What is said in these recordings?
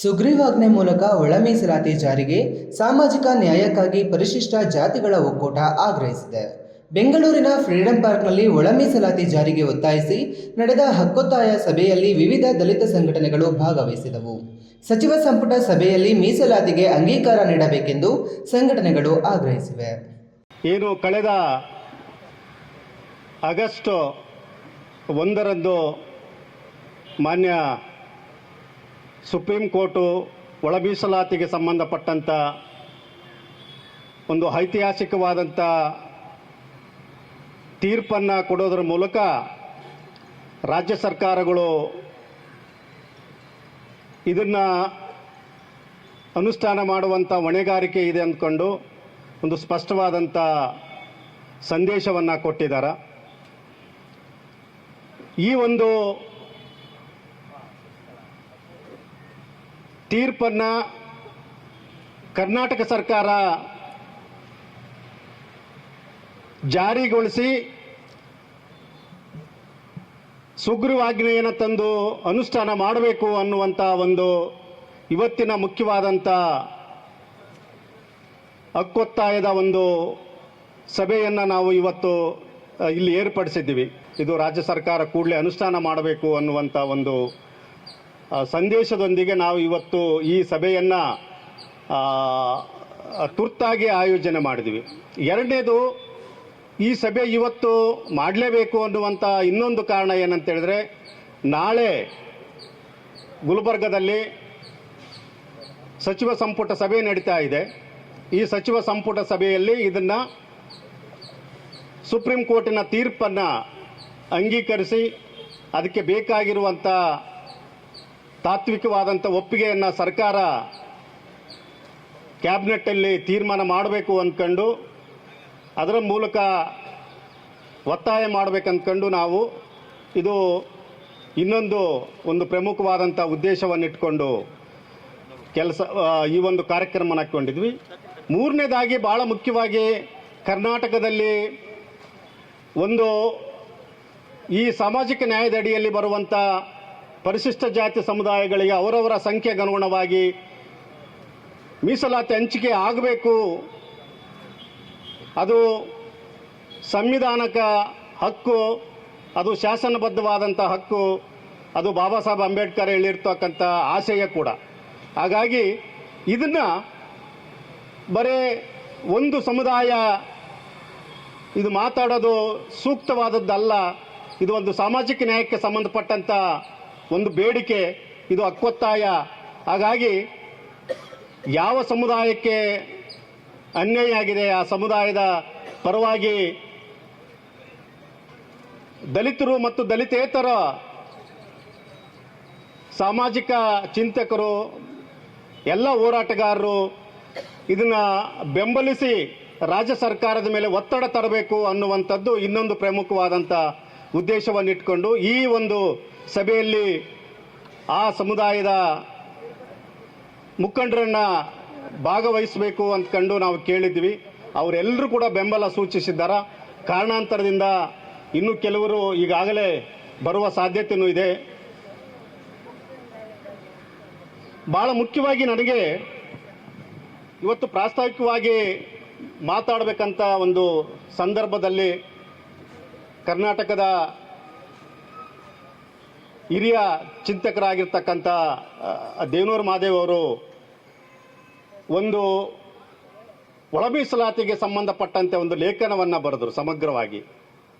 ಸುಗ್ರೀವಾಜ್ಞೆ ಮೂಲಕ ಒಳ ಮೀಸಲಾತಿ ಜಾರಿಗೆ ಸಾಮಾಜಿಕ ನ್ಯಾಯಕ್ಕಾಗಿ ಪರಿಶಿಷ್ಟ ಜಾತಿಗಳ ಒಕ್ಕೂಟ ಆಗ್ರಹಿಸಿದೆ. ಬೆಂಗಳೂರಿನ ಫ್ರೀಡಂ ಪಾರ್ಕ್ನಲ್ಲಿ ಒಳ ಮೀಸಲಾತಿ ಜಾರಿಗೆ ಒತ್ತಾಯಿಸಿ ನಡೆದ ಹಕ್ಕೊತ್ತಾಯ ಸಭೆಯಲ್ಲಿ ವಿವಿಧ ದಲಿತ ಸಂಘಟನೆಗಳು ಭಾಗವಹಿಸಿದವು. ಸಚಿವ ಸಂಪುಟ ಸಭೆಯಲ್ಲಿ ಮೀಸಲಾತಿಗೆ ಅಂಗೀಕಾರ ನೀಡಬೇಕೆಂದು ಸಂಘಟನೆಗಳು ಆಗ್ರಹಿಸಿವೆ. ಏನು ಕಳೆದ ಆಗಸ್ಟ್ ಒಂದರಂದು ಮಾನ್ಯ ಸುಪ್ರೀಂ ಕೋರ್ಟು ಒಳ ಮೀಸಲಾತಿಗೆ ಸಂಬಂಧಪಟ್ಟಂಥ ಒಂದು ಐತಿಹಾಸಿಕವಾದಂಥ ತೀರ್ಪನ್ನು ಕೊಡೋದರ ಮೂಲಕ ರಾಜ್ಯ ಸರ್ಕಾರಗಳು ಇದನ್ನು ಅನುಷ್ಠಾನ ಮಾಡುವಂಥ ಹೊಣೆಗಾರಿಕೆ ಇದೆ ಅಂದ್ಕೊಂಡು ಒಂದು ಸ್ಪಷ್ಟವಾದಂಥ ಸಂದೇಶವನ್ನು ಕೊಟ್ಟಿದ್ದಾರೆ ಈ ಒಂದು ತೀರ್ಪನ್ನು ಕರ್ನಾಟಕ ಸರ್ಕಾರ ಜಾರಿಗೊಳಿಸಿ ಸುಗ್ರೀವಾಜ್ಞೆಯನ್ನು ತಂದು ಅನುಷ್ಠಾನ ಮಾಡಬೇಕು ಅನ್ನುವಂಥ ಒಂದು ಇವತ್ತಿನ ಮುಖ್ಯವಾದಂಥ ಹಕ್ಕೊತ್ತಾಯದ ಒಂದು ಸಭೆಯನ್ನು ನಾವು ಇವತ್ತು ಇಲ್ಲಿ ಏರ್ಪಡಿಸಿದ್ದೀವಿ. ಇದು ರಾಜ್ಯ ಸರ್ಕಾರ ಕೂಡಲೇ ಅನುಷ್ಠಾನ ಮಾಡಬೇಕು ಅನ್ನುವಂಥ ಒಂದು ಸಂದೇಶದೊಂದಿಗೆ ನಾವು ಇವತ್ತು ಈ ಸಭೆಯನ್ನು ತುರ್ತಾಗಿ ಆಯೋಜನೆ ಮಾಡಿದ್ವಿ. ಎರಡನೇದು, ಈ ಸಭೆ ಇವತ್ತು ಮಾಡಲೇಬೇಕು ಅನ್ನುವಂಥ ಇನ್ನೊಂದು ಕಾರಣ ಏನಂತ ಹೇಳಿದ್ರೆ ನಾಳೆ ಗುಲ್ಬರ್ಗದಲ್ಲಿ ಸಚಿವ ಸಂಪುಟ ಸಭೆ ನಡೀತಾ ಇದೆ. ಈ ಸಚಿವ ಸಂಪುಟ ಸಭೆಯಲ್ಲಿ ಇದನ್ನು ಸುಪ್ರೀಂ ಕೋರ್ಟಿನ ತೀರ್ಪನ್ನು ಅಂಗೀಕರಿಸಿ, ಅದಕ್ಕೆ ಬೇಕಾಗಿರುವಂಥ ತಾತ್ವಿಕವಾದಂಥ ಒಪ್ಪಿಗೆಯನ್ನು ಸರ್ಕಾರ ಕ್ಯಾಬಿನೆಟ್ಟಲ್ಲಿ ತೀರ್ಮಾನ ಮಾಡಬೇಕು ಅಂದ್ಕೊಂಡು ಅದರ ಮೂಲಕ ಒತ್ತಾಯ ಮಾಡಬೇಕಂದ್ಕೊಂಡು ನಾವು ಇದು ಇನ್ನೊಂದು ಒಂದು ಪ್ರಮುಖವಾದಂಥ ಉದ್ದೇಶವನ್ನಿಟ್ಕೊಂಡು ಕೆಲಸ ಈ ಒಂದು ಕಾರ್ಯಕ್ರಮನ ಹಾಕ್ಕೊಂಡಿದ್ವಿ. ಮೂರನೇದಾಗಿ ಭಾಳ ಮುಖ್ಯವಾಗಿ ಕರ್ನಾಟಕದಲ್ಲಿ ಒಂದು ಈ ಸಾಮಾಜಿಕ ನ್ಯಾಯದ ಅಡಿಯಲ್ಲಿ ಬರುವಂಥ ಪರಿಶಿಷ್ಟ ಜಾತಿ ಸಮುದಾಯಗಳಿಗೆ ಅವರವರ ಸಂಖ್ಯೆಗೆ ಅನುಗುಣವಾಗಿ ಮೀಸಲಾತಿ ಹಂಚಿಕೆ ಆಗಬೇಕು. ಅದು ಸಂವಿಧಾನಕ ಹಕ್ಕು, ಅದು ಶಾಸನಬದ್ಧವಾದಂಥ ಹಕ್ಕು, ಅದು ಬಾಬಾ ಸಾಹೇಬ್ ಅಂಬೇಡ್ಕರ್ ಹೇಳಿರ್ತಕ್ಕಂಥ ಆಶಯ ಕೂಡ. ಹಾಗಾಗಿ ಇದನ್ನು ಬರೇ ಒಂದು ಸಮುದಾಯ ಇದು ಮಾತಾಡೋದು ಸೂಕ್ತವಾದದ್ದಲ್ಲ, ಇದು ಒಂದು ಸಾಮಾಜಿಕ ನ್ಯಾಯಕ್ಕೆ ಸಂಬಂಧಪಟ್ಟಂಥ ಒಂದು ಬೇಡಿಕೆ, ಇದು ಅಕ್ಕೊತ್ತಾಯ. ಹಾಗಾಗಿ ಯಾವ ಸಮುದಾಯಕ್ಕೆ ಅನ್ಯಾಯ ಆಗಿದೆ, ಆ ಸಮುದಾಯದ ಪರವಾಗಿ ದಲಿತರು ಮತ್ತು ದಲಿತೇತರ ಸಾಮಾಜಿಕ ಚಿಂತಕರು, ಎಲ್ಲ ಹೋರಾಟಗಾರರು ಇದನ್ನು ಬೆಂಬಲಿಸಿ ರಾಜ್ಯ ಸರ್ಕಾರದ ಮೇಲೆ ಒತ್ತಡ ತರಬೇಕು ಅನ್ನುವಂಥದ್ದು ಇನ್ನೊಂದು ಪ್ರಮುಖವಾದಂಥ ಉದ್ದೇಶವನ್ನಿಟ್ಕೊಂಡು ಈ ಒಂದು ಸಭೆಯಲ್ಲಿ ಆ ಸಮುದಾಯದ ಮುಖಂಡರನ್ನು ಭಾಗವಹಿಸಬೇಕು ಅಂದ್ಕೊಂಡು ನಾವು ಕೇಳಿದ್ವಿ. ಅವರೆಲ್ಲರೂ ಕೂಡ ಬೆಂಬಲ ಸೂಚಿಸಿದ್ದಾರೆ. ಕಾರಣಾಂತರದಿಂದ ಇನ್ನು ಕೆಲವರು ಈಗಾಗಲೇ ಬರುವ ಸಾಧ್ಯತೆಯೂ ಇದೆ. ಬಹಳ ಮುಖ್ಯವಾಗಿ ನನಗೆ ಇವತ್ತು ಪ್ರಾಸ್ತಾವಿಕವಾಗಿ ಮಾತಾಡಬೇಕಂತ ಒಂದು ಸಂದರ್ಭದಲ್ಲಿ ಕರ್ನಾಟಕದ ಹಿರಿಯ ಚಿಂತಕರಾಗಿರ್ತಕ್ಕಂಥ ದೇವನೂರು ಮಹಾದೇವ್ ಅವರು ಒಂದು ಒಳಮೀಸಲಾತಿಗೆ ಸಂಬಂಧಪಟ್ಟಂತೆ ಒಂದು ಲೇಖನವನ್ನು ಬರೆದರು ಸಮಗ್ರವಾಗಿ.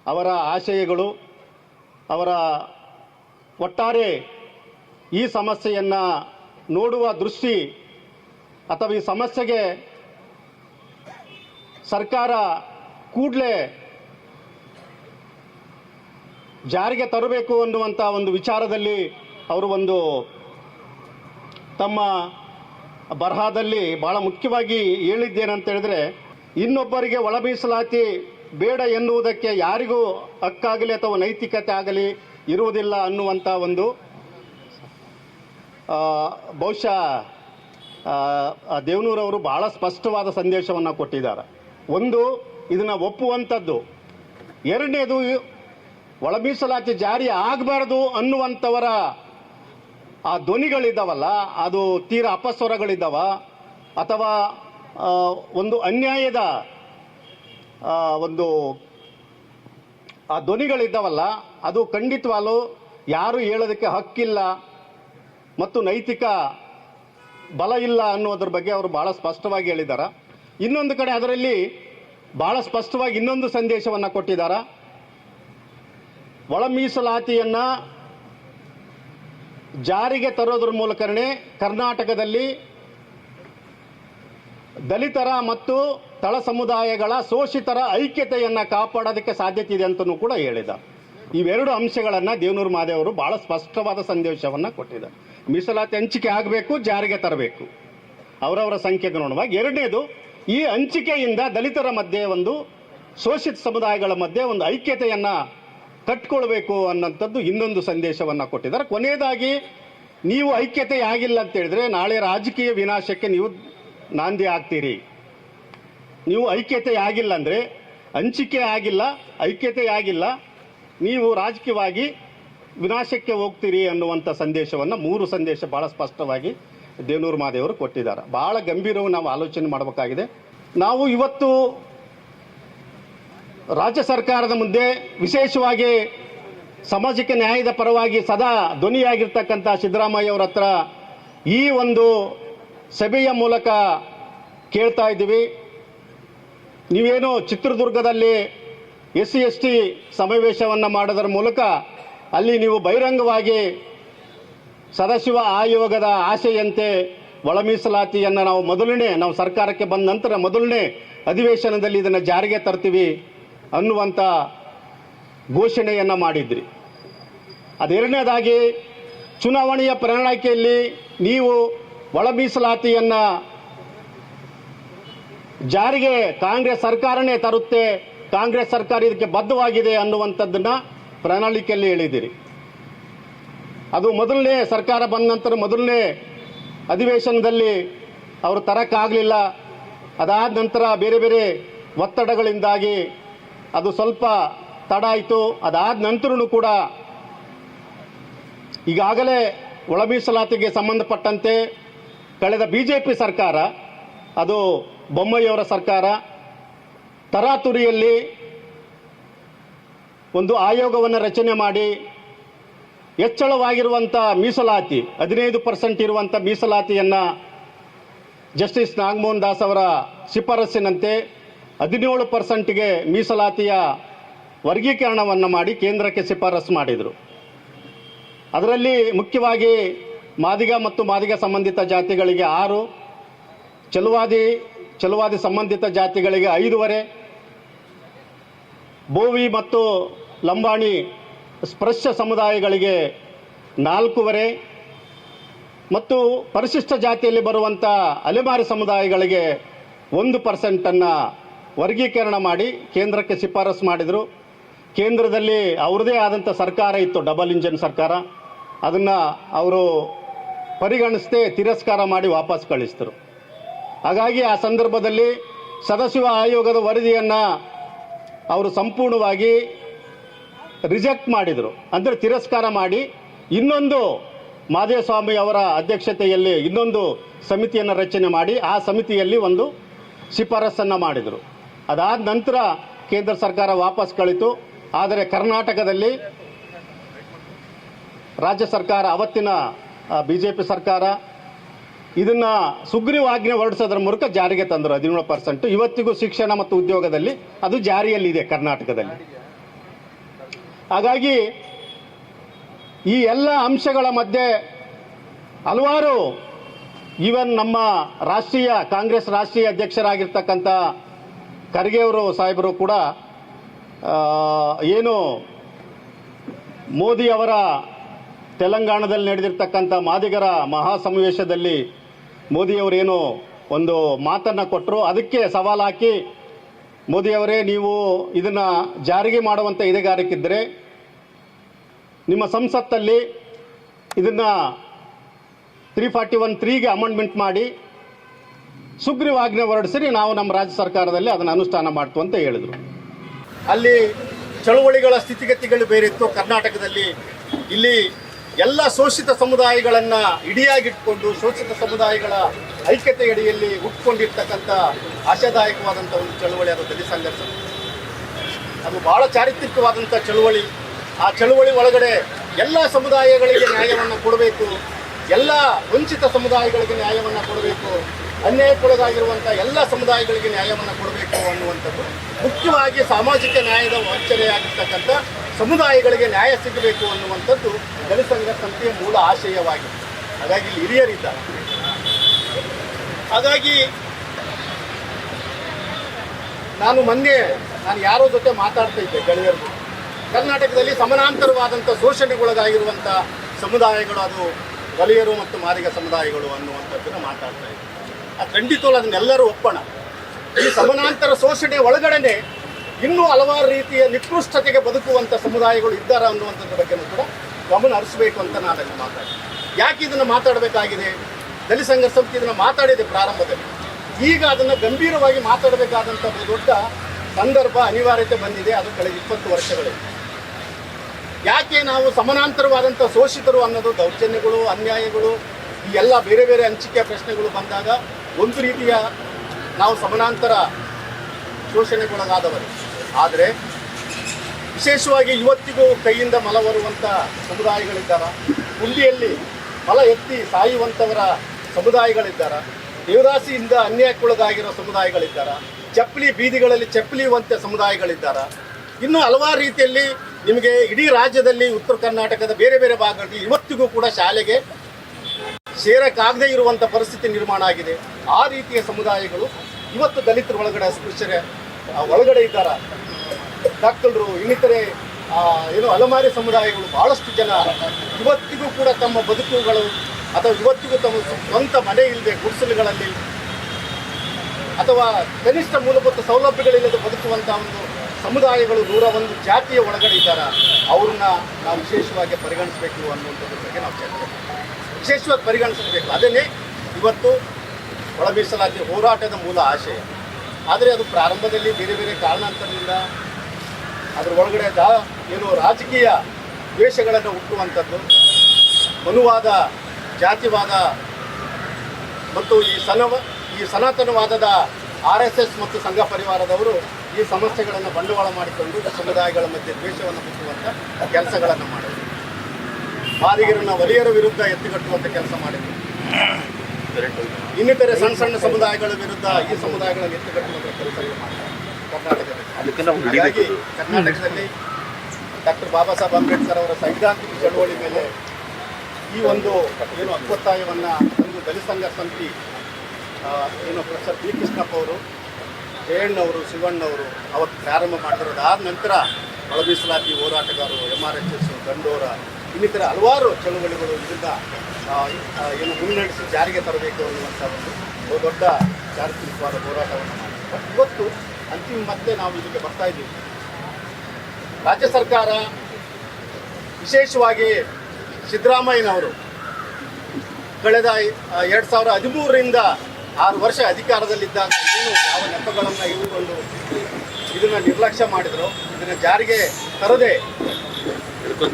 ಅವರ ಆಶಯಗಳು, ಅವರ ಒಟ್ಟಾರೆ ಈ ಸಮಸ್ಯೆಯನ್ನು ನೋಡುವ ದೃಷ್ಟಿ ಅಥವಾ ಈ ಸಮಸ್ಯೆಗೆ ಸರ್ಕಾರ ಕೂಡಲೇ ಜಾರಿಗೆ ತರಬೇಕು ಅನ್ನುವಂಥ ಒಂದು ವಿಚಾರದಲ್ಲಿ ಅವರು ಒಂದು ತಮ್ಮ ಬರಹದಲ್ಲಿ ಬಹಳ ಮುಖ್ಯವಾಗಿ ಹೇಳಿದ್ದೇನಂತ ಹೇಳಿದ್ರೆ ಇನ್ನೊಬ್ಬರಿಗೆ ಒಳ ಮೀಸಲಾತಿ ಬೇಡ ಎನ್ನುವುದಕ್ಕೆ ಯಾರಿಗೂ ಹಕ್ಕಾಗಲಿ ಅಥವಾ ನೈತಿಕತೆ ಆಗಲಿ ಇರುವುದಿಲ್ಲ ಅನ್ನುವಂಥ ಒಂದು ಬಹುಶಃ ದೇವನೂರವರು ಬಹಳ ಸ್ಪಷ್ಟವಾದ ಸಂದೇಶವನ್ನು ಕೊಟ್ಟಿದ್ದಾರೆ. ಒಂದು, ಇದನ್ನು ಒಪ್ಪುವಂಥದ್ದು ಎರಡನೇದು ಒಳ ಮೀಸಲಾತಿ ಜಾರಿ ಆಗಬಾರ್ದು ಅನ್ನುವಂಥವರ ಆ ಧ್ವನಿಗಳಿದ್ದಾವಲ್ಲ ಅದು ತೀರ ಅಪಸ್ವರಗಳಿದ್ದಾವ ಅಥವಾ ಒಂದು ಅನ್ಯಾಯದ ಒಂದು, ಆ ಧ್ವನಿಗಳಿದ್ದಾವಲ್ಲ ಅದು ಖಂಡಿತವಾಗ್ಲೂ ಯಾರು ಹೇಳೋದಕ್ಕೆ ಹಕ್ಕಿಲ್ಲ ಮತ್ತು ನೈತಿಕ ಬಲ ಇಲ್ಲ ಅನ್ನೋದ್ರ ಬಗ್ಗೆ ಅವರು ಭಾಳ ಸ್ಪಷ್ಟವಾಗಿ ಹೇಳಿದ್ದಾರೆ ಇನ್ನೊಂದು ಕಡೆ ಅದರಲ್ಲಿ ಭಾಳ ಸ್ಪಷ್ಟವಾಗಿ ಇನ್ನೊಂದು ಸಂದೇಶವನ್ನು ಕೊಟ್ಟಿದ್ದಾರೆ ಒಳ ಮೀಸಲಾತಿಯನ್ನು ಜಾರಿಗೆ ತರೋದ್ರ ಮೂಲಕನೇ ಕರ್ನಾಟಕದಲ್ಲಿ ದಲಿತರ ಮತ್ತು ತಳ ಸಮುದಾಯಗಳ ಶೋಷಿತರ ಐಕ್ಯತೆಯನ್ನು ಕಾಪಾಡೋದಕ್ಕೆ ಸಾಧ್ಯತೆ ಇದೆ ಅಂತಲೂ ಕೂಡ ಹೇಳಿದ. ಇವೆರಡು ಅಂಶಗಳನ್ನು ದೇವನೂರು ಮಾದೇವರು ಬಹಳ ಸ್ಪಷ್ಟವಾದ ಸಂದೇಶವನ್ನ ಕೊಟ್ಟಿದ್ದಾರೆ. ಮೀಸಲಾತಿ ಹಂಚಿಕೆ ಆಗಬೇಕು, ಜಾರಿಗೆ ತರಬೇಕು. ಅವರವರ ಸಂಖ್ಯೆಗೆ ನೋಡುವಾಗ ಎರಡನೇದು, ಈ ಹಂಚಿಕೆಯಿಂದ ದಲಿತರ ಮಧ್ಯೆ ಒಂದು ಶೋಷಿತ ಸಮುದಾಯಗಳ ಮಧ್ಯೆ ಒಂದು ಐಕ್ಯತೆಯನ್ನ ಕಟ್ಕೊಳ್ಬೇಕು ಅನ್ನೋಂಥದ್ದು ಇನ್ನೊಂದು ಸಂದೇಶವನ್ನ ಕೊಟ್ಟಿದ್ದಾರೆ. ಕೊನೆಯದಾಗಿ, ನೀವು ಐಕ್ಯತೆ ಆಗಿಲ್ಲ ಅಂತ ಹೇಳಿದ್ರೆ ನಾಳೆ ರಾಜಕೀಯ ವಿನಾಶಕ್ಕೆ ನೀವು ನಾಂದಿ ಆಗ್ತೀರಿ. ನೀವು ಐಕ್ಯತೆ ಆಗಿಲ್ಲ ಅಂದರೆ ಹಂಚಿಕೆ ಆಗಿಲ್ಲ ಐಕ್ಯತೆ ಆಗಿಲ್ಲ ನೀವು ರಾಜಕೀಯವಾಗಿ ವಿನಾಶಕ್ಕೆ ಹೋಗ್ತೀರಿ ಅನ್ನುವಂಥ ಸಂದೇಶವನ್ನು ಮೂರು ಸಂದೇಶ ಬಹಳ ಸ್ಪಷ್ಟವಾಗಿ ದೇವನೂರು ಮಾದೇವರು ಕೊಟ್ಟಿದ್ದಾರೆ. ಬಹಳ ಗಂಭೀರವಾಗಿ ನಾವು ಆಲೋಚನೆ ಮಾಡಬೇಕಾಗಿದೆ. ನಾವು ಇವತ್ತು ರಾಜ್ಯ ಸರ್ಕಾರದ ಮುಂದೆ ವಿಶೇಷವಾಗಿ ಸಾಮಾಜಿಕ ನ್ಯಾಯದ ಪರವಾಗಿ ಸದಾ ಧ್ವನಿಯಾಗಿರ್ತಕ್ಕಂಥ ಸಿದ್ದರಾಮಯ್ಯ ಅವರ ಹತ್ರ ಈ ಒಂದು ಸಭೆಯ ಮೂಲಕ ಕೇಳ್ತಾ ಇದ್ದೀವಿ. ನೀವೇನು ಚಿತ್ರದುರ್ಗದಲ್ಲಿ ಎಸ್ ಸಿ ಎಸ್ ಟಿ ಸಮಾವೇಶವನ್ನು ಮಾಡೋದರ ಮೂಲಕ ಅಲ್ಲಿ ನೀವು ಬಹಿರಂಗವಾಗಿ ಸದಾಶಿವ ಆಯೋಗದ ಆಶೆಯಂತೆ ಒಳ ಮೀಸಲಾತಿಯನ್ನು ನಾವು ಮೊದಲನೇ, ನಾವು ಸರ್ಕಾರಕ್ಕೆ ಬಂದ ನಂತರ ಮೊದಲನೇ ಅಧಿವೇಶನದಲ್ಲಿ ಇದನ್ನು ಜಾರಿಗೆ ತರ್ತೀವಿ. ಅನ್ನುವಂಥ ಘೋಷಣೆಯನ್ನು ಮಾಡಿದ್ರಿ. ಅದೆರಡನೇದಾಗಿ ಚುನಾವಣೆಯ ಪ್ರಣಾಳಿಕೆಯಲ್ಲಿ ನೀವು ಒಳ ಮೀಸಲಾತಿಯನ್ನು ಜಾರಿಗೆ ಕಾಂಗ್ರೆಸ್ ಸರ್ಕಾರನೇ ತರುತ್ತೆ, ಕಾಂಗ್ರೆಸ್ ಸರ್ಕಾರ ಇದಕ್ಕೆ ಬದ್ಧವಾಗಿದೆ ಅನ್ನುವಂಥದ್ದನ್ನು ಪ್ರಣಾಳಿಕೆಯಲ್ಲಿ ಹೇಳಿದಿರಿ ಅದು ಮೊದಲನೇ ಸರ್ಕಾರ ಬಂದ ನಂತರ ಮೊದಲನೇ ಅಧಿವೇಶನದಲ್ಲಿ ಅವರು ತರಕ್ಕಾಗಲಿಲ್ಲ ಅದಾದ ನಂತರ ಬೇರೆ ಬೇರೆ ಒತ್ತಡಗಳಿಂದಾಗಿ ಅದು ಸ್ವಲ್ಪ ತಡ ಆಯಿತು. ಅದಾದ ನಂತರನೂ ಕೂಡ ಈಗಾಗಲೇ ಒಳ ಮೀಸಲಾತಿಗೆ ಸಂಬಂಧಪಟ್ಟಂತೆ ಕಳೆದ ಬಿ ಜೆ ಪಿ ಸರ್ಕಾರ, ಅದು ಬೊಮ್ಮಾಯಿಯವರ ಸರ್ಕಾರ, ತರಾತುರಿಯಲ್ಲಿ ಒಂದು ಆಯೋಗವನ್ನು ರಚನೆ ಮಾಡಿ ಹೆಚ್ಚಳವಾಗಿರುವಂಥ ಮೀಸಲಾತಿ, ಹದಿನೈದು ಪರ್ಸೆಂಟ್ ಇರುವಂಥ ಮೀಸಲಾತಿಯನ್ನು ಜಸ್ಟಿಸ್ ನಾಗಮೋಹನ್ ದಾಸ್ ಅವರ ಶಿಫಾರಸ್ಸಿನಂತೆ ಹದಿನೇಳು ಪರ್ಸೆಂಟ್ಗೆ ಮೀಸಲಾತಿಯ ವರ್ಗೀಕರಣವನ್ನು ಮಾಡಿ ಕೇಂದ್ರಕ್ಕೆ ಶಿಫಾರಸು ಮಾಡಿದರು. ಅದರಲ್ಲಿ ಮುಖ್ಯವಾಗಿ ಮಾದಿಗ ಮತ್ತು ಮಾದಿಗ ಸಂಬಂಧಿತ ಜಾತಿಗಳಿಗೆ ಆರು, ಚಲುವಾದಿ ಚಲುವಾದಿ ಸಂಬಂಧಿತ ಜಾತಿಗಳಿಗೆ ಐದೂವರೆ, ಬೋವಿ ಮತ್ತು ಲಂಬಾಣಿ ಸ್ಪೃಶ್ಯ ಸಮುದಾಯಗಳಿಗೆ ನಾಲ್ಕೂವರೆ ಮತ್ತು ಪರಿಶಿಷ್ಟ ಜಾತಿಯಲ್ಲಿ ಬರುವಂಥ ಅಲೆಮಾರಿ ಸಮುದಾಯಗಳಿಗೆ ಒಂದು ಪರ್ಸೆಂಟನ್ನು ವರ್ಗೀಕರಣ ಮಾಡಿ ಕೇಂದ್ರಕ್ಕೆ ಶಿಫಾರಸು ಮಾಡಿದರು. ಕೇಂದ್ರದಲ್ಲಿ ಅವ್ರದ್ದೇ ಆದಂಥ ಸರ್ಕಾರ ಇತ್ತು, ಡಬಲ್ ಇಂಜನ್ ಸರ್ಕಾರ. ಅದನ್ನು ಅವರು ಪರಿಗಣಿಸದೆ ತಿರಸ್ಕಾರ ಮಾಡಿ ವಾಪಸ್ ಕಳಿಸಿದರು. ಹಾಗಾಗಿ ಆ ಸಂದರ್ಭದಲ್ಲಿ ಸದಸ್ಯ ಆಯೋಗದ ವರದಿಯನ್ನು ಅವರು ಸಂಪೂರ್ಣವಾಗಿ ರಿಜೆಕ್ಟ್ ಮಾಡಿದರು. ಅಂದರೆ ತಿರಸ್ಕಾರ ಮಾಡಿ ಇನ್ನೊಂದು ಮಾದೇಸ್ವಾಮಿ ಅವರ ಅಧ್ಯಕ್ಷತೆಯಲ್ಲಿ ಇನ್ನೊಂದು ಸಮಿತಿಯನ್ನು ರಚನೆ ಮಾಡಿ ಆ ಸಮಿತಿಯಲ್ಲಿ ಒಂದು ಶಿಫಾರಸನ್ನು ಮಾಡಿದರು. ಅದಾದ ನಂತರ ಕೇಂದ್ರ ಸರ್ಕಾರ ವಾಪಸ್ ಕಳಿತು. ಆದರೆ ಕರ್ನಾಟಕದಲ್ಲಿ ರಾಜ್ಯ ಸರ್ಕಾರ, ಅವತ್ತಿನ ಬಿ ಜೆ ಪಿ ಸರ್ಕಾರ ಇದನ್ನು ಸುಗ್ರೀವಾಜ್ಞೆ ಹೊರಡಿಸೋದ್ರ ಮೂಲಕ ಜಾರಿಗೆ ತಂದರು ಹದಿನೇಳು ಪರ್ಸೆಂಟ್ ಇವತ್ತಿಗೂ ಶಿಕ್ಷಣ ಮತ್ತು ಉದ್ಯೋಗದಲ್ಲಿ ಅದು ಜಾರಿಯಲ್ಲಿದೆ ಕರ್ನಾಟಕದಲ್ಲಿ. ಹಾಗಾಗಿ ಈ ಎಲ್ಲ ಅಂಶಗಳ ಮಧ್ಯೆ ಹಲವಾರು ಈವನ್ ನಮ್ಮ ರಾಷ್ಟ್ರೀಯ ಕಾಂಗ್ರೆಸ್ ರಾಷ್ಟ್ರೀಯ ಅಧ್ಯಕ್ಷರಾಗಿರ್ತಕ್ಕಂಥ ಖರ್ಗೆ ಅವರು ಸಾಹೇಬರು ಕೂಡ ಏನು ಮೋದಿ ಅವರ ತೆಲಂಗಾಣದಲ್ಲಿ ನಡೆದಿರ್ತಕ್ಕಂಥ ಮಾದಿಗರ ಮಹಾ ಸಮಾವೇಶದಲ್ಲಿ ಮೋದಿಯವರೇನು ಒಂದು ಮಾತನ್ನು ಕೊಟ್ಟರು ಅದಕ್ಕೆ ಸವಾಲು ಹಾಕಿ ಮೋದಿಯವರೇ, ನೀವು ಇದನ್ನು ಜಾರಿಗೆ ಮಾಡುವಂಥ ಇದೆಗಾರಿಕಿದ್ದರೆ ನಿಮ್ಮ ಸಂಸತ್ತಲ್ಲಿ ಇದನ್ನು ತ್ರೀ ಫಾರ್ಟಿ ಒನ್ ತ್ರೀಗೆ ಅಮೆಂಡ್ಮೆಂಟ್ ಮಾಡಿ ಸುಗ್ರೀವಾಜ್ಞೆ ಹೊರಡಿಸಿ ನಾವು ನಮ್ಮ ರಾಜ್ಯ ಸರ್ಕಾರದಲ್ಲಿ ಅದನ್ನು ಅನುಷ್ಠಾನ ಮಾಡ್ತು ಅಂತ ಹೇಳಿದರು. ಅಲ್ಲಿ ಚಳುವಳಿಗಳ ಸ್ಥಿತಿಗತಿಗಳು ಬೇರೆ ಇತ್ತು. ಕರ್ನಾಟಕದಲ್ಲಿ ಇಲ್ಲಿ ಎಲ್ಲ ಶೋಷಿತ ಸಮುದಾಯಗಳನ್ನು ಇಡಿಯಾಗಿಟ್ಕೊಂಡು ಶೋಷಿತ ಸಮುದಾಯಗಳ ಐಕ್ಯತೆಯಡಿಯಲ್ಲಿ ಹುಟ್ಕೊಂಡಿರ್ತಕ್ಕಂಥ ಆಶಾದಾಯಕವಾದಂಥ ಒಂದು ಚಳುವಳಿ ಅದು ದಲಿತ ಸಂಘರ್ಷ. ಅದು ಬಹಳ ಚಾರಿತ್ರಿಕವಾದಂಥ ಚಳುವಳಿ. ಆ ಚಳುವಳಿ ಒಳಗಡೆ ಎಲ್ಲ ಸಮುದಾಯಗಳಿಗೆ ನ್ಯಾಯವನ್ನು ಕೊಡಬೇಕು. ಎಲ್ಲ ವಂಚಿತ ಸಮುದಾಯಗಳಿಗೆ ನ್ಯಾಯವನ್ನು ಕೊಡಬೇಕು. ಅನ್ಯಾಯಕ್ಕೊಳಗಾಗಿರುವಂಥ ಎಲ್ಲ ಸಮುದಾಯಗಳಿಗೆ ನ್ಯಾಯವನ್ನು ಕೊಡಬೇಕು ಅನ್ನುವಂಥದ್ದು, ಮುಖ್ಯವಾಗಿ ಸಾಮಾಜಿಕ ನ್ಯಾಯದ ವಂಚನೆಯಾಗಿರ್ತಕ್ಕಂಥ ಸಮುದಾಯಗಳಿಗೆ ನ್ಯಾಯ ಸಿಗಬೇಕು ಅನ್ನುವಂಥದ್ದು ಜನಸಂಘ ಸಂಖ್ಯೆಯ ಮೂಲ ಆಶಯವಾಗಿದೆ. ಹಾಗಾಗಿ ಹಿರಿಯರಿದ್ದ ಹಾಗಾಗಿ ನಾನು ಮೊನ್ನೆ ನಾನು ಯಾರೋ ಜೊತೆ ಮಾತಾಡ್ತಾ ಇದ್ದೆ ಗೆಳೆಯರು. ಕರ್ನಾಟಕದಲ್ಲಿ ಸಮಾನಾಂತರವಾದಂಥ ಶೋಷಣೆಗೊಳಗಾಗಿರುವಂಥ ಸಮುದಾಯಗಳು ಅದು ವಲಯರು ಮತ್ತು ಮಾರಿಗ ಸಮುದಾಯಗಳು ಅನ್ನುವಂಥದ್ದನ್ನು ಮಾತಾಡ್ತಾ ಇದ್ದೆ. ಖಂಡಿತವಲ್ಲ ಅದನ್ನೆಲ್ಲರೂ ಒಪ್ಪೋಣ. ಈ ಸಮಾನಾಂತರ ಶೋಷಣೆ ಒಳಗಡೆನೆ ಇನ್ನೂ ಹಲವಾರು ರೀತಿಯ ನಿಕೃಷ್ಟತೆಗೆ ಬದುಕುವಂಥ ಸಮುದಾಯಗಳು ಇದ್ದಾರೆ ಅನ್ನುವಂಥದ್ರ ಬಗ್ಗೆ ಕೂಡ ಗಮನ ಹರಿಸಬೇಕು ಅಂತ ನಾನು ಅದನ್ನು ಮಾತಾಡ್ತೀನಿ. ಯಾಕೆ ಇದನ್ನು ಮಾತಾಡಬೇಕಾಗಿದೆ? ದಲಿತ ಸಂಘ ಸಮಿತಿ ಇದನ್ನು ಮಾತಾಡಿದೆ ಪ್ರಾರಂಭದಲ್ಲಿ. ಈಗ ಅದನ್ನು ಗಂಭೀರವಾಗಿ ಮಾತಾಡಬೇಕಾದಂಥ ದೊಡ್ಡ ಸಂದರ್ಭ, ಅನಿವಾರ್ಯತೆ ಬಂದಿದೆ. ಅದು ಕಳೆದ ಇಪ್ಪತ್ತು ವರ್ಷಗಳು. ಯಾಕೆ ನಾವು ಸಮಾನಾಂತರವಾದಂಥ ಶೋಷಿತರು ಅನ್ನೋದು ದೌರ್ಜನ್ಯಗಳು, ಅನ್ಯಾಯಗಳು, ಈ ಎಲ್ಲ ಬೇರೆ ಬೇರೆ ಹಂಚಿಕೆಯ ಪ್ರಶ್ನೆಗಳು ಬಂದಾಗ ಒಂದು ರೀತಿಯ ನಾವು ಸಮಾನಾಂತರ ಶೋಷಣೆಗೊಳಗಾದವರು. ಆದರೆ ವಿಶೇಷವಾಗಿ ಇವತ್ತಿಗೂ ಕೈಯಿಂದ ಮಲ ಬರುವಂಥ ಸಮುದಾಯಗಳಿದ್ದಾರ. ಹುಲ್ಲಿಯಲ್ಲಿ ಮಲ ಎತ್ತಿ ಸಾಯುವಂಥವರ ಸಮುದಾಯಗಳಿದ್ದಾರ. ದೇವದಾಸಿಯಿಂದ ಅನ್ಯಾಯಕ್ಕೊಳಗಾಗಿರೋ ಸಮುದಾಯಗಳಿದ್ದಾರ. ಚಪ್ಪಲಿ ಬೀದಿಗಳಲ್ಲಿ ಚಪ್ಪಲಿಯುವಂಥ ಸಮುದಾಯಗಳಿದ್ದಾರ. ಇನ್ನು ಹಲವಾರು ರೀತಿಯಲ್ಲಿ ನಿಮಗೆ ಇಡೀ ರಾಜ್ಯದಲ್ಲಿ ಉತ್ತರ ಕರ್ನಾಟಕದ ಬೇರೆ ಬೇರೆ ಭಾಗಗಳಲ್ಲಿ ಇವತ್ತಿಗೂ ಕೂಡ ಶಾಲೆಗೆ ಸೇರಕ್ಕಾಗದೇ ಇರುವಂಥ ಪರಿಸ್ಥಿತಿ ನಿರ್ಮಾಣ ಆಗಿದೆ. ಆ ರೀತಿಯ ಸಮುದಾಯಗಳು ಇವತ್ತು ದಲಿತರ ಒಳಗಡೆ ಅಸ್ಪೃಶ್ಯರ ಒಳಗಡೆ ಇದ್ದಾರ. ಡಾಕ್ಟರು ಇನ್ನಿತರೆ ಏನು ಅಲಮಾರಿ ಸಮುದಾಯಗಳು ಬಹಳಷ್ಟು ಜನ ಇವತ್ತಿಗೂ ಕೂಡ ತಮ್ಮ ಬದುಕುಗಳು ಅಥವಾ ಇವತ್ತಿಗೂ ತಮ್ಮ ಸ್ವಂತ ಮನೆ ಇಲ್ಲದೆ ಗುಡಿಸಲುಗಳಲ್ಲಿ ಅಥವಾ ಕನಿಷ್ಠ ಮೂಲಭೂತ ಸೌಲಭ್ಯಗಳಿಲ್ಲದೆ ಬದುಕುವಂಥ ಒಂದು ಸಮುದಾಯಗಳು ನೂರ ಒಂದು ಜಾತಿಯ ಒಳಗಡೆ ಇದ್ದಾರ? ಅವ್ರನ್ನ ನಾವು ವಿಶೇಷವಾಗಿ ಪರಿಗಣಿಸಬೇಕು ಅನ್ನುವಂಥದ್ರ ಬಗ್ಗೆ ನಾವು ಚರ್ಚೆ. ವಿಶೇಷವಾಗಿ ಪರಿಗಣಿಸಬೇಕು. ಅದನ್ನೇ ಇವತ್ತು ಒಳ ಹೋರಾಟದ ಮೂಲ ಆಶಯ. ಆದರೆ ಅದು ಪ್ರಾರಂಭದಲ್ಲಿ ಬೇರೆ ಬೇರೆ ಕಾರಣಾಂತರದಿಂದ ಅದರ ಒಳಗಡೆ ದಾ ಏನು ರಾಜಕೀಯ ದ್ವೇಷಗಳನ್ನು ಹುಟ್ಟುವಂಥದ್ದು, ಮನುವಾದ, ಜಾತಿವಾದ ಮತ್ತು ಈ ಸನವ, ಈ ಸನಾತನವಾದದ ಆರ್ ಎಸ್ ಎಸ್ ಮತ್ತು ಸಂಘ ಪರಿವಾರದವರು ಈ ಸಮಸ್ಯೆಗಳನ್ನು ಬಂಡವಾಳ ಮಾಡಿಕೊಂಡು ಸಮುದಾಯಗಳ ಮಧ್ಯೆ ದ್ವೇಷವನ್ನು ಹುಟ್ಟುವಂಥ ಕೆಲಸಗಳನ್ನು ಮಾಡಿದರು ಮಾದಿಗರನ್ನ ವಲಿಯರ ವಿರುದ್ಧ ಎತ್ತಿಗಟ್ಟುವಂಥ ಕೆಲಸ ಮಾಡಿದ್ರು. ಇನ್ನಿತರೆ ಸಣ್ಣ ಸಣ್ಣ ಸಮುದಾಯಗಳ ವಿರುದ್ಧ ಈ ಸಮುದಾಯಗಳನ್ನು ಎತ್ತಿಗಟ್ಟುವಂಥ ಕೆಲಸ ಮಾಡ್ತಾರೆ. ಕರ್ನಾಟಕದಲ್ಲಿ ಹಾಗಾಗಿ ಕರ್ನಾಟಕದಲ್ಲಿ ಡಾಕ್ಟರ್ ಬಾಬಾ ಸಾಹೇಬ್ ಅಂಬೇಡ್ಕರ್ ಅವರ ಸೈದ್ಧಾಂತಿಕ ಚಳವಳಿ ಮೇಲೆ ಈ ಒಂದು ಏನು ಹಕ್ಕೊತ್ತಾಯವನ್ನು ಒಂದು ದಲಿತ ಸಂಘ ಸಮಿತಿ ಏನು ಪ್ರೊಫೆಸರ್ ಬಿ ಕೃಷ್ಣಪ್ಪ ಅವರು ಜಯಣ್ಣವರು ಶಿವಣ್ಣವರು ಅವತ್ತು ಪ್ರಾರಂಭ ಮಾಡಿರೋದು ಆದ ನಂತರ ಒಳ ಮೀಸಲಾತಿ ಹೋರಾಟಗಾರರು ಎಂ ಆರ್ ಎಚ್ ಎಸ್ ಗಂಡೋರ ಇನ್ನಿತರ ಹಲವಾರು ಚಳುವಳಿಗಳು ಇದರಿಂದ ಏನು ಮುನ್ನಡೆಸಿ ಜಾರಿಗೆ ತರಬೇಕು ಅನ್ನುವಂಥ ಒಂದು ದೊಡ್ಡ ಚಾರಿತ್ರಿಕವಾದ ಹೋರಾಟವನ್ನು ಮಾಡಿದ್ರು ಇವತ್ತು ಅಂತಿಮ ಮತ್ತೆ ನಾವು ಇದಕ್ಕೆ ಬರ್ತಾ ಇದ್ದೀವಿ. ರಾಜ್ಯ ಸರ್ಕಾರ ವಿಶೇಷವಾಗಿ ಸಿದ್ದರಾಮಯ್ಯನವರು ಕಳೆದ ಎರಡು ಸಾವಿರ ಹದಿಮೂರರಿಂದ ಆರು ವರ್ಷ ಅಧಿಕಾರದಲ್ಲಿದ್ದಾಗ ಏನು ಯಾವ ನೆಪಗಳನ್ನು ಇಟ್ಟುಕೊಂಡು ಇದನ್ನು ನಿರ್ಲಕ್ಷ್ಯ ಮಾಡಿದರು, ಇದನ್ನು ಜಾರಿಗೆ ತರದೆ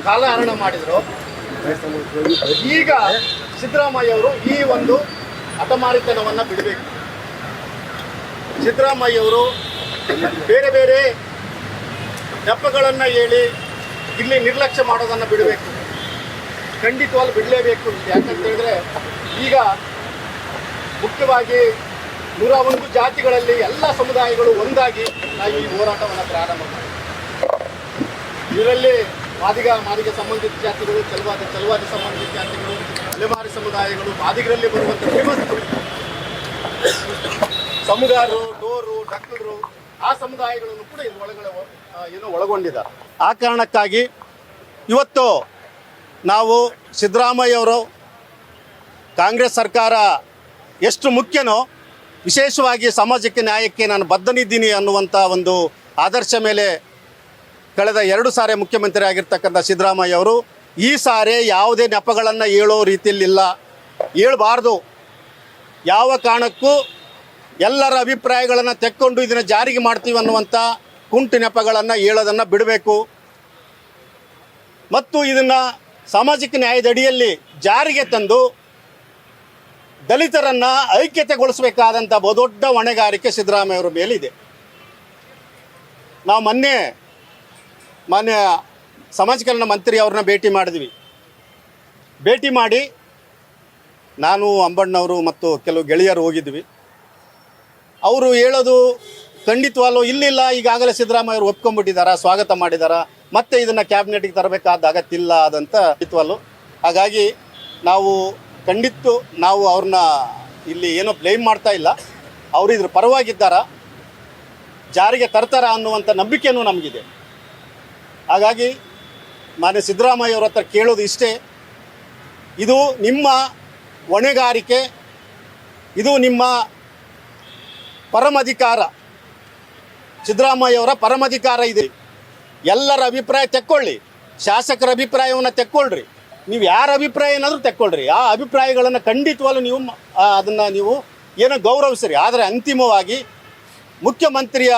ಕಾಲಹರಣ ಮಾಡಿದ್ರು. ಈಗ ಸಿದ್ದರಾಮಯ್ಯವರು ಈ ಒಂದು ಹಠಮಾರಿತನವನ್ನು ಬಿಡಬೇಕು. ಸಿದ್ದರಾಮಯ್ಯ ಅವರು ಬೇರೆ ಬೇರೆ ದಪ್ಪಗಳನ್ನು ಹೇಳಿ ಇಲ್ಲಿ ನಿರ್ಲಕ್ಷ್ಯ ಮಾಡೋದನ್ನು ಬಿಡಬೇಕು. ಖಂಡಿತವಾಗಿ ಬಿಡಲೇಬೇಕು ಯಾಕಂತ ಹೇಳಿದ್ರೆ ಈಗ ಮುಖ್ಯವಾಗಿ ನೂರ ಒಂದು ಜಾತಿಗಳಲ್ಲಿ ಎಲ್ಲ ಸಮುದಾಯಗಳು ಒಂದಾಗಿ ನಾವು ಈ ಹೋರಾಟವನ್ನು ಪ್ರಾರಂಭ ಮಾಡಿದ್ದೀವಿ ಇದರಲ್ಲಿ ಮಾದಿಗ ಮಾದಿಗ ಸಂಬಂಧಿತ ಜಾತಿಗಳು ಚಲವಾದಿ ಚಲವಾದಿ ಸಂಬಂಧಿತ ಜಾತಿಗಳು ಅಲೆಮಾರಿ ಸಮುದಾಯಗಳು ಮಾದಿಗರಲ್ಲಿ ಬರುವಂಥ ಫೇಮಸ್ಗಳು ಸಮುದಾಯರು, ಡೋರು ಡಕ್ಕರು ಆ ಸಮುದಾಯಗಳನ್ನು ಕೂಡ ಇದು ಒಳಗಡೆ ಏನು ಒಳಗೊಂಡಿದ್ದಾರೆ ಆ ಕಾರಣಕ್ಕಾಗಿ ಇವತ್ತು ನಾವು ಸಿದ್ದರಾಮಯ್ಯವರು ಕಾಂಗ್ರೆಸ್ ಸರ್ಕಾರ ಎಷ್ಟು ಮುಖ್ಯನೋ, ವಿಶೇಷವಾಗಿ ಸಮಾಜಕ್ಕೆ ನ್ಯಾಯಕ್ಕೆ ನಾನು ಬದ್ಧನಿದ್ದೀನಿ ಅನ್ನುವಂಥ ಒಂದು ಆದರ್ಶ ಮೇಲೆ ಕಳೆದ ಎರಡು ಸಾರಿ ಮುಖ್ಯಮಂತ್ರಿ ಆಗಿರ್ತಕ್ಕಂಥ ಸಿದ್ದರಾಮಯ್ಯ ಅವರು ಈ ಸಾರಿ ಯಾವುದೇ ನೆಪಗಳನ್ನು ಹೇಳೋ ರೀತಿಯಲ್ಲಿಲ್ಲ. ಹೇಳಬಾರ್ದು. ಯಾವ ಕಾರಣಕ್ಕೂ ಎಲ್ಲರ ಅಭಿಪ್ರಾಯಗಳನ್ನು ತೆಕ್ಕೊಂಡು ಇದನ್ನು ಜಾರಿಗೆ ಮಾಡ್ತೀವಿ ಅನ್ನುವಂಥ ಕುಂಟು ನೆಪಗಳನ್ನು ಹೇಳೋದನ್ನು ಬಿಡಬೇಕು. ಮತ್ತು ಇದನ್ನು ಸಾಮಾಜಿಕ ನ್ಯಾಯದ ಅಡಿಯಲ್ಲಿ ಜಾರಿಗೆ ತಂದು ದಲಿತರನ್ನು ಐಕ್ಯತೆಗೊಳಿಸಬೇಕಾದಂಥ ಬಹುದೊಡ್ಡ ಹೊಣೆಗಾರಿಕೆ ಸಿದ್ದರಾಮಯ್ಯವರ ಮೇಲಿದೆ. ನಾವು ಮೊನ್ನೆ ಮಾನ್ಯ ಸಮಾಜ ಕಲ್ಯಾಣ ಮಂತ್ರಿ ಅವ್ರನ್ನ ಭೇಟಿ ಮಾಡಿದ್ವಿ. ಭೇಟಿ ಮಾಡಿ ನಾನು ಅಂಬಣ್ಣವರು ಮತ್ತು ಕೆಲವು ಗೆಳೆಯರು ಹೋಗಿದ್ವಿ. ಅವರು ಹೇಳೋದು ಖಂಡಿತವಾಗ್ಲೂ ಇಲ್ಲಿಲ್ಲ, ಈಗಾಗಲೇ ಸಿದ್ದರಾಮಯ್ಯ ಅವರು ಒಪ್ಕೊಂಡ್ಬಿಟ್ಟಿದ್ದಾರೆ ಸ್ವಾಗತ ಮಾಡಿದಾರ, ಮತ್ತೆ ಇದನ್ನು ಕ್ಯಾಬಿನೆಟ್ಗೆ ತರಬೇಕಾದ ಅಗತ್ಯ ಇಲ್ಲ ಅದಂತ ಖಂಡಿತವಾಗ್ಲು. ಹಾಗಾಗಿ ನಾವು ಖಂಡಿತ ನಾವು ಅವ್ರನ್ನ ಇಲ್ಲಿ ಏನೋ ಬ್ಲೇಮ್ ಮಾಡ್ತಾ ಇಲ್ಲ. ಅವರು ಇದ್ರ ಪರವಾಗಿದ್ದಾರ? ಜಾರಿಗೆ ತರ್ತಾರ ಅನ್ನುವಂಥ ನಂಬಿಕೆಯೂ ನಮಗಿದೆ. ಹಾಗಾಗಿ ಮಾನ್ಯ ಸಿದ್ದರಾಮಯ್ಯ ಅವ್ರ ಹತ್ರ ಕೇಳೋದು ಇಷ್ಟೇ. ಇದು ನಿಮ್ಮ ಹೊಣೆಗಾರಿಕೆ, ಇದು ನಿಮ್ಮ ಪರಮಾಧಿಕಾರ ಸಿದ್ದರಾಮಯ್ಯವರ ಪರಮಾಧಿಕಾರ ಇದೆ. ಎಲ್ಲರ ಅಭಿಪ್ರಾಯ ತೆಕ್ಕೊಳ್ಳಿ. ಶಾಸಕರ ಅಭಿಪ್ರಾಯವನ್ನು ತೆಕ್ಕೊಳ್ರಿ. ನೀವು ಯಾರ ಅಭಿಪ್ರಾಯ ಏನಾದರೂ ತೆಕ್ಕೊಳ್ರಿ. ಆ ಅಭಿಪ್ರಾಯಗಳನ್ನು ಖಂಡಿತವಾಗ್ಲೂ ನೀವು ಅದನ್ನು ನೀವು ಏನೋ ಗೌರವಿಸ್ರಿ. ಆದರೆ ಅಂತಿಮವಾಗಿ ಮುಖ್ಯಮಂತ್ರಿಯ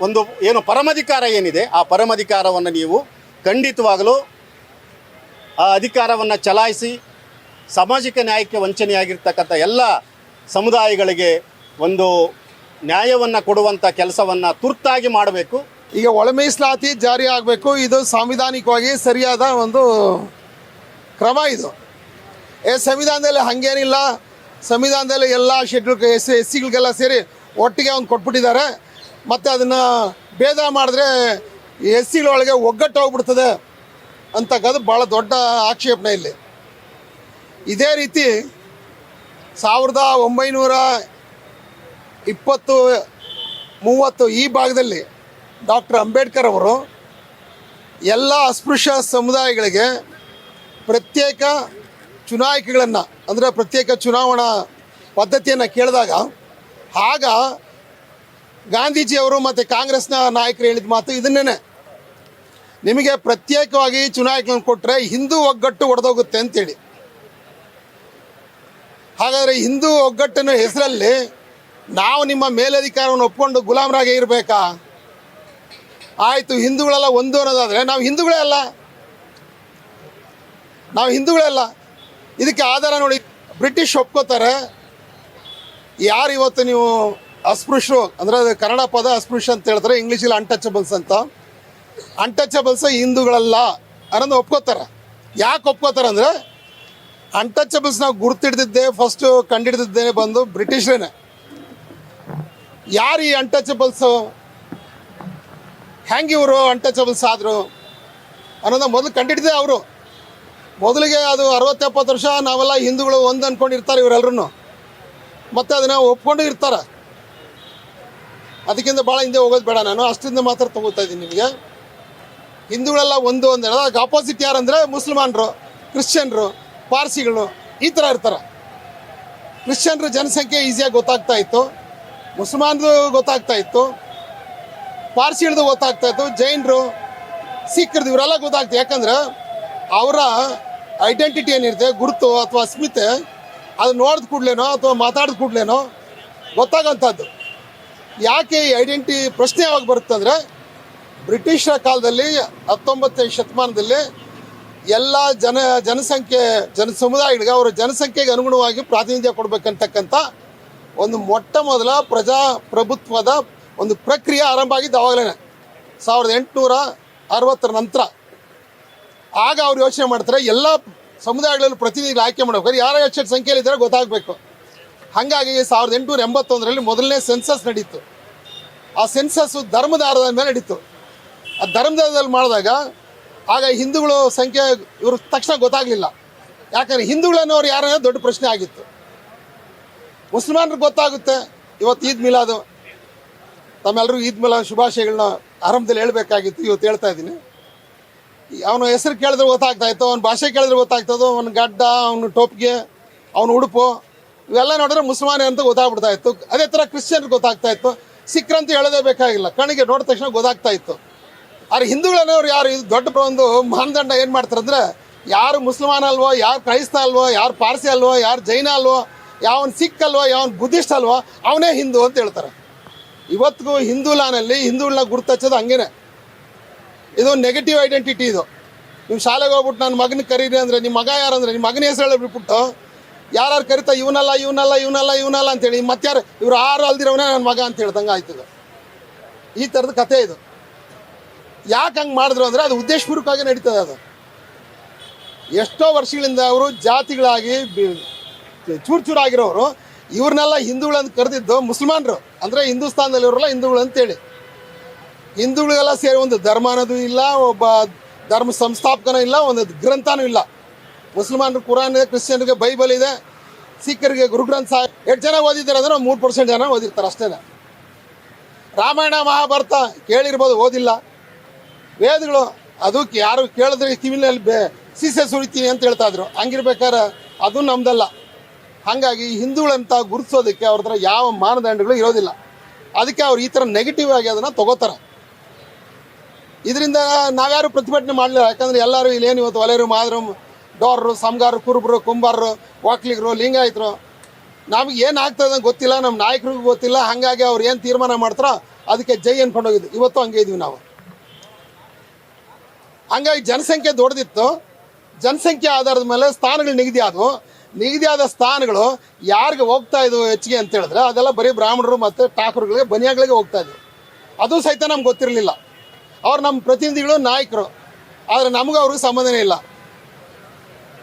ಒಂದು ಏನು ಪರಮಾಧಿಕಾರ ಏನಿದೆ, ಆ ಪರಮಾಧಿಕಾರವನ್ನು ನೀವು ಖಂಡಿತವಾಗಲೂ ಆ ಅಧಿಕಾರವನ್ನು ಚಲಾಯಿಸಿ, ಸಾಮಾಜಿಕ ನ್ಯಾಯಕ್ಕೆ ವಂಚನೆಯಾಗಿರ್ತಕ್ಕಂಥ ಎಲ್ಲ ಸಮುದಾಯಗಳಿಗೆ ಒಂದು ನ್ಯಾಯವನ್ನು ಕೊಡುವಂಥ ಕೆಲಸವನ್ನು ತುರ್ತಾಗಿ ಮಾಡಬೇಕು. ಈಗ ಒಳ ಮೀಸಲಾತಿ ಜಾರಿ ಆಗಬೇಕು. ಇದು ಸಾಂವಿಧಾನಿಕವಾಗಿ ಸರಿಯಾದ ಒಂದು ಕ್ರಮ ಇದು. ಏ, ಸಂವಿಧಾನದಲ್ಲಿ ಹಾಗೇನಿಲ್ಲ. ಸಂವಿಧಾನದಲ್ಲಿ ಎಲ್ಲ ಶೆಡ್ಯೂಲ್ ಎಸ್ ಎಸ್ ಸಿಗಳಿಗೆಲ್ಲ ಸೇರಿ ಒಟ್ಟಿಗೆ ಅವ್ನು ಕೊಟ್ಬಿಟ್ಟಿದ್ದಾರೆ. ಮತ್ತು ಅದನ್ನು ಭೇದ ಮಾಡಿದ್ರೆ ಎಸ್ ಸಿಗಳೊಳಗೆ ಒಗ್ಗಟ್ಟು ಹೋಗ್ಬಿಡ್ತದೆ ಅಂತಕ್ಕದು ಭಾಳ ದೊಡ್ಡ ಆಕ್ಷೇಪಣೆ ಇಲ್ಲಿ. ಇದೇ ರೀತಿ ಸಾವಿರದ ಒಂಬೈನೂರ ಇಪ್ಪತ್ತು, ಮೂವತ್ತು ಈ ಭಾಗದಲ್ಲಿ ಡಾಕ್ಟರ್ ಅಂಬೇಡ್ಕರ್ ಅವರು ಎಲ್ಲ ಅಸ್ಪೃಶ್ಯ ಸಮುದಾಯಗಳಿಗೆ ಪ್ರತ್ಯೇಕ ಚುನಾಯಿಕೆಗಳನ್ನು, ಅಂದರೆ ಪ್ರತ್ಯೇಕ ಚುನಾವಣಾ ಪದ್ಧತಿಯನ್ನು ಕೇಳಿದಾಗ, ಆಗ ಗಾಂಧೀಜಿಯವರು ಮತ್ತು ಕಾಂಗ್ರೆಸ್ನ ನಾಯಕರು ಹೇಳಿದ ಮಾತು ಇದನ್ನೇ ನಿಮಗೆ ಪ್ರತ್ಯೇಕವಾಗಿ ಚುನಾಯಿಕೆಗಳನ್ನು ಕೊಟ್ಟರೆ ಹಿಂದೂ ಒಗ್ಗಟ್ಟು ಒಡೆದೋಗುತ್ತೆ ಅಂತೇಳಿ. ಹಾಗಾದರೆ ಹಿಂದೂ ಒಗ್ಗಟ್ಟಿನ ಹೆಸರಲ್ಲಿ ನಾವು ನಿಮ್ಮ ಮೇಲಧಿಕಾರವನ್ನು ಒಪ್ಕೊಂಡು ಗುಲಾಮರಾಗಿ ಇರಬೇಕಾ? ಆಯಿತು, ಹಿಂದೂಗಳೆಲ್ಲ ಒಂದು ಅನ್ನೋದಾದರೆ ನಾವು ಹಿಂದೂಗಳೇ ಅಲ್ಲ. ನಾವು ಹಿಂದೂಗಳೇ ಅಲ್ಲ. ಇದಕ್ಕೆ ಆಧಾರ ನೋಡಿ, ಬ್ರಿಟಿಷ್ ಒಪ್ಕೋತಾರೆ, ಯಾರು ಇವತ್ತು ನೀವು ಅಸ್ಪೃಶ್ಯರು ಅಂದರೆ ಅದು ಕನ್ನಡ ಪದ ಅಸ್ಪೃಶ್ಯ ಅಂತ ಹೇಳ್ತಾರೆ, ಇಂಗ್ಲೀಷಲ್ಲಿ ಅನ್ಟಚಬಲ್ಸ್ ಅಂತ. ಅನ್ಟಚಬಲ್ಸ್ ಹಿಂದೂಗಳಲ್ಲ ಅನ್ನೋದು ಒಪ್ಕೋತಾರೆ. ಯಾಕೆ ಒಪ್ಕೋತಾರೆ ಅಂದರೆ ಅನ್ಟಚಬಲ್ಸ್ ನಾವು ಗುರ್ತಿಡ್ದಿದ್ದೆ ಫಸ್ಟು ಕಂಡಿಡ್ದಿದ್ದೇ ಬಂದು ಬ್ರಿಟಿಷರೇನೆ. ಯಾರು ಈ ಅನ್ಟಚಬಲ್ಸು ಹೆಂಗೆ ಇವರು ಅನ್ಟಚಬಲ್ಸ್ ಆದರು ಅನ್ನೋದನ್ನ ಮೊದಲು ಕಂಡಿಡ್ದೆ ಅವರು. ಮೊದಲಿಗೆ ಅದು ಅರವತ್ತು ಎಪ್ಪತ್ತು ವರ್ಷ ನಾವೆಲ್ಲ ಹಿಂದೂಗಳು ಒಂದು ಅಂದ್ಕೊಂಡಿರ್ತಾರೆ ಇವರೆಲ್ಲರೂ ಮತ್ತು ಅದನ್ನು ಒಪ್ಕೊಂಡು ಇರ್ತಾರೆ. ಅದಕ್ಕಿಂತ ಭಾಳ ಹಿಂದೆ ಹೋಗೋದು ಬೇಡ. ನಾನು ಅಷ್ಟರಿಂದ ಮಾತ್ರ ತಗೋತಾ ಇದ್ದೀನಿ ನಿಮಗೆ. ಹಿಂದೂಗಳೆಲ್ಲ ಒಂದು ಒಂದು ಅದಕ್ಕೆ ಆಪೋಸಿಟ್ ಯಾರಂದರೆ ಮುಸಲ್ಮಾನರು, ಕ್ರಿಶ್ಚಿಯನ್ರು, ಪಾರ್ಸಿಗಳು, ಈ ಥರ ಇರ್ತಾರೆ. ಕ್ರಿಶ್ಚಿಯನ್ರ ಜನಸಂಖ್ಯೆ ಈಸಿಯಾಗಿ ಗೊತ್ತಾಗ್ತಾ ಇತ್ತು. ಮುಸಲ್ಮಾನರು ಗೊತ್ತಾಗ್ತಾ ಇತ್ತು. ಪಾರ್ಸಿಗಳದು ಗೊತ್ತಾಗ್ತಾ ಇತ್ತು. ಜೈನರು, ಸಿಖ್ರದ್ದು ಇವರೆಲ್ಲ ಗೊತ್ತಾಗ್ತದೆ ಯಾಕಂದ್ರೆ ಅವರ ಐಡೆಂಟಿಟಿ ಏನಿರುತ್ತೆ, ಗುರುತು ಅಥವಾ ಅಸ್ಮಿತೆ ಅದು ನೋಡಿದ ಕೂಡಲೇನೋ ಅಥವಾ ಮಾತಾಡಿದ ಕೂಡಲೇನೋ ಗೊತ್ತಾಗೋಂಥದ್ದು. ಯಾಕೆ ಈ ಐಡೆಂಟಿ ಪ್ರಶ್ನೆ ಯಾವಾಗ ಬರುತ್ತೆ ಅಂದರೆ ಬ್ರಿಟಿಷರ ಕಾಲದಲ್ಲಿ ಹತ್ತೊಂಬತ್ತನೇ ಶತಮಾನದಲ್ಲಿ ಎಲ್ಲ ಜನ ಜನಸಂಖ್ಯೆ, ಜನ ಸಮುದಾಯಗಳಿಗೆ ಅವರ ಜನಸಂಖ್ಯೆಗೆ ಅನುಗುಣವಾಗಿ ಪ್ರಾತಿನಿಧ್ಯ ಕೊಡಬೇಕಂತಕ್ಕಂಥ ಒಂದು ಮೊಟ್ಟ ಮೊದಲ ಪ್ರಜಾಪ್ರಭುತ್ವದ ಒಂದು ಪ್ರಕ್ರಿಯೆ ಆರಂಭ ಆಗಿದ್ದು ಆವಾಗಲೇ ಸಾವಿರದ ಎಂಟುನೂರ ಅರವತ್ತರ ನಂತರ. ಆಗ ಅವ್ರು ಯೋಚನೆ ಮಾಡ್ತಾರೆ, ಎಲ್ಲ ಸಮುದಾಯಗಳಲ್ಲಿ ಪ್ರತಿನಿಧಿಗಳು ಆಯ್ಕೆ ಮಾಡ್ಬೇಕಾದ್ರೆ ಯಾರು ಎಷ್ಟು ಸಂಖ್ಯೆಯಲ್ಲಿದ್ದಾರೆ ಗೊತ್ತಾಗಬೇಕು. ಹಾಗಾಗಿ ಸಾವಿರದ ಎಂಟುನೂರ ಎಂಬತ್ತೊಂದರಲ್ಲಿ ಮೊದಲನೇ ಸೆನ್ಸಸ್ ನಡೀತು. ಆ ಸೆನ್ಸಸ್ಸು ಧರ್ಮದ ಆಧಾರದ ಮೇಲೆ ನಡೀತು. ಆ ಧರ್ಮದಲ್ಲಿ ಮಾಡಿದಾಗ ಆಗ ಹಿಂದೂಗಳು ಸಂಖ್ಯೆ ಇವ್ರ ತಕ್ಷಣ ಗೊತ್ತಾಗಲಿಲ್ಲ. ಯಾಕಂದರೆ ಹಿಂದೂಗಳನ್ನೋರು ಯಾರೇ ದೊಡ್ಡ ಪ್ರಶ್ನೆ ಆಗಿತ್ತು. ಮುಸ್ಲಿಮಾನ್ರಿಗೆ ಗೊತ್ತಾಗುತ್ತೆ, ಇವತ್ತು ಈದ್ ಮಿಲಾದು. ತಮ್ಮೆಲ್ಲರೂ ಈದ್ ಮಿಲಾದ್ ಶುಭಾಶಯಗಳನ್ನ ಆರಂಭದಲ್ಲಿ ಹೇಳಬೇಕಾಗಿತ್ತು, ಇವತ್ತು ಹೇಳ್ತಾ ಇದ್ದೀನಿ. ಅವನ ಹೆಸರು ಕೇಳಿದ್ರೆ ಗೊತ್ತಾಗ್ತಾ ಇತ್ತು, ಅವ್ನ ಭಾಷೆ ಕೇಳಿದ್ರೆ ಗೊತ್ತಾಗ್ತದೋ, ಅವ್ನ ಗಡ್ಡ, ಅವನ ಟೋಪ್ಗೆ, ಅವನ ಉಡುಪು. ಇವೆಲ್ಲ ನೋಡಿದ್ರೆ ಮುಸಲ್ಮಾನ ಅಂತ ಗೊತ್ತಾಗ್ಬಿಡ್ತಾ ಇತ್ತು. ಅದೇ ಥರ ಕ್ರಿಶ್ಚಿಯನ್ ಗೊತ್ತಾಗ್ತಾ ಇತ್ತು. ಸಿಖ್ರಂತ ಹೇಳೋದೇ ಬೇಕಾಗಿಲ್ಲ. ಕಣಿಗೆ ನೋಡಿದ ತಕ್ಷಣ ಗೊತ್ತಾಗ್ತಾ ಇತ್ತು. ಆದ್ರೆ ಹಿಂದೂಗಳನ್ನೋರು ಯಾರು? ಇದು ದೊಡ್ಡ ಒಂದು ಮಾನದಂಡ ಏನು ಮಾಡ್ತಾರೆ ಅಂದರೆ, ಯಾರು ಮುಸಲ್ಮಾನ ಅಲ್ವೋ, ಯಾರು ಕ್ರೈಸ್ತ ಅಲ್ವೋ, ಯಾರು ಪಾರ್ಸಿ ಅಲ್ವೋ, ಯಾರು ಜೈನ ಅಲ್ವೋ, ಯಾವನ್ ಸಿಖ್ ಅಲ್ವೋ, ಯಾವನ್ ಬುದ್ಧಿಸ್ಟ್ ಅಲ್ವೋ, ಅವನೇ ಹಿಂದೂ ಅಂತ ಹೇಳ್ತಾರೆ. ಇವತ್ತಿಗೂ ಹಿಂದೂ ಲಾನಲ್ಲಿ ಹಿಂದೂಗಳನ್ನ ಗುರ್ತಚ್ಚೋದು ಹಂಗೇನೆ. ಇದು ನೆಗೆಟಿವ್ ಐಡೆಂಟಿಟಿ ಇದು. ನೀವು ಶಾಲೆಗೆ ಹೋಗ್ಬಿಟ್ಟು ನನ್ನ ಮಗನ ಕರೀರಿ ಅಂದರೆ, ನಿಮ್ಮ ಮಗ ಯಾರಂದ್ರೆ ನಿಮ್ಮ ಮಗನ ಹೆಸರು ಹೇಳ್ಬಿಟ್ಬಿಟ್ಟು ಯಾರು ಕರಿತಾ, ಇವನಲ್ಲ ಇವನಲ್ಲ ಇವನಲ್ಲ ಇವನಲ್ಲ ಅಂತೇಳಿ. ಮತ್ತಾರು ಇವ್ರು ಆರು ಅಲ್ದಿರೋವನೇ ನನ್ನ ಮಗ ಅಂತ ಹೇಳ್ದಂಗೆ ಆಯ್ತದೆ. ಈ ಥರದ ಕಥೆ ಇದು. ಯಾಕೆ ಹಂಗೆ ಮಾಡಿದ್ರು ಅಂದರೆ ಅದು ಉದ್ದೇಶಪೂರ್ವಕವಾಗಿ ನಡೀತದೆ ಅದು. ಎಷ್ಟೋ ವರ್ಷಗಳಿಂದ ಅವರು ಜಾತಿಗಳಾಗಿ ಬಿ- ಚೂರು ಆಗಿರೋರು ಇವ್ರನ್ನೆಲ್ಲ ಹಿಂದೂಗಳಂತ ಕರೆದಿದ್ದು ಮುಸಲ್ಮಾನರು. ಅಂದರೆ ಹಿಂದೂಸ್ತಾನದಲ್ಲಿರೋರಲ್ಲ ಹಿಂದೂಗಳು ಅಂತೇಳಿ. ಹಿಂದೂಗಳಿಗೆಲ್ಲ ಸೇರಿ ಒಂದು ಧರ್ಮ ಅನ್ನೋದು ಇಲ್ಲ, ಒಬ್ಬ ಧರ್ಮ ಸಂಸ್ಥಾಪಕನೂ ಇಲ್ಲ, ಒಂದು ಗ್ರಂಥನೂ ಇಲ್ಲ. ಮುಸಲ್ಮಾನರು ಕುರಾನ್ ಇದೆ ಕ್ರಿಶ್ಚಿಯನ್ಗೆ ಬೈಬಲ್ ಇದೆ, ಸಿಖ್ಖರಿಗೆ ಗುರುಗ್ರಂಥ ಸಾಹೇಬ್. ಎಷ್ಟು ಜನ ಓದಿದ್ದಾರೆ ಅಂದ್ರೆ ಮೂರು ಪರ್ಸೆಂಟ್ ಜನ ಓದಿರ್ತಾರೆ ಅಷ್ಟೇ ರಾಮಾಯಣ ಮಹಾಭಾರತ ಕೇಳಿರ್ಬೋದು, ಓದಿಲ್ಲ. ವೇದಗಳು ಅದಕ್ಕೆ ಯಾರು ಕೇಳಿದ್ರೆ ಕಿವಿನಲ್ಲಿ ಬೇ ಸೀಸೆ ಸುಳಿತೀನಿ ಅಂತ ಹೇಳ್ತಾ ಇದ್ರು. ಹಂಗಿರ್ಬೇಕಾದ್ರೆ ಅದು ನಮ್ದಲ್ಲ. ಹಾಗಾಗಿ ಹಿಂದೂಗಳಂತ ಗುರುತಿಸೋದಕ್ಕೆ ಅವ್ರ ಹತ್ರ ಯಾವ ಮಾನದಂಡಗಳು ಇರೋದಿಲ್ಲ. ಅದಕ್ಕೆ ಅವ್ರು ಈ ಥರ ನೆಗೆಟಿವ್ ಆಗಿ ಅದನ್ನು ತಗೋತಾರೆ. ಇದರಿಂದ ನಾವ್ಯಾರು ಪ್ರತಿಭಟನೆ ಮಾಡಲಿಲ್ಲ. ಯಾಕಂದ್ರೆ ಎಲ್ಲರೂ ಇಲ್ಲೇನು ಇವತ್ತು ಒಲೆಯರು ಮಾದ್ರು ಡೋರ್ರು ಸಮಗಾರ ಕುರುಬರು, ಕುಂಬಾರರು ಒಕ್ಲಿಗರು ಲಿಂಗಾಯತರು, ನಮಗೆ ಏನು ಗೊತ್ತಿಲ್ಲ ನಮ್ಮ ನಾಯಕರಿಗೂ ಗೊತ್ತಿಲ್ಲ, ಹಾಗಾಗಿ ಅವ್ರು ಏನು ತೀರ್ಮಾನ ಮಾಡ್ತಾರೋ ಅದಕ್ಕೆ ಜೈ ಅನ್ಕೊಂಡು ಹೋಗಿದ್ದು. ಇವತ್ತು ಹಂಗೆ ಇದ್ವಿ ನಾವು. ಹಂಗಾಗಿ ಜನಸಂಖ್ಯೆ ದೊಡ್ಡದಿತ್ತು. ಜನಸಂಖ್ಯೆ ಆಧಾರದ ಮೇಲೆ ಸ್ಥಾನಗಳು ನಿಗದಿ ಆದವು. ನಿಗದಿಯಾದ ಸ್ಥಾನಗಳು ಯಾರಿಗೆ ಹೋಗ್ತಾ ಇದ್ವು ಹೆಚ್ಚಿಗೆ ಅಂತ ಹೇಳಿದ್ರೆ, ಅದೆಲ್ಲ ಬರೀ ಬ್ರಾಹ್ಮಣರು ಮತ್ತು ಠಾಕೂರ್ಗಳಿಗೆ, ಬನಿಯಾಗಳಿಗೆ ಹೋಗ್ತಾ ಇದ್ವು. ಅದು ಸಹಿತ ನಮ್ಗೆ ಗೊತ್ತಿರಲಿಲ್ಲ. ಅವ್ರು ನಮ್ಮ ಪ್ರತಿನಿಧಿಗಳು ನಾಯಕರು. ಆದರೆ ನಮಗೂ ಅವ್ರಿಗೆ ಸಂಬಂಧನೇ ಇಲ್ಲ.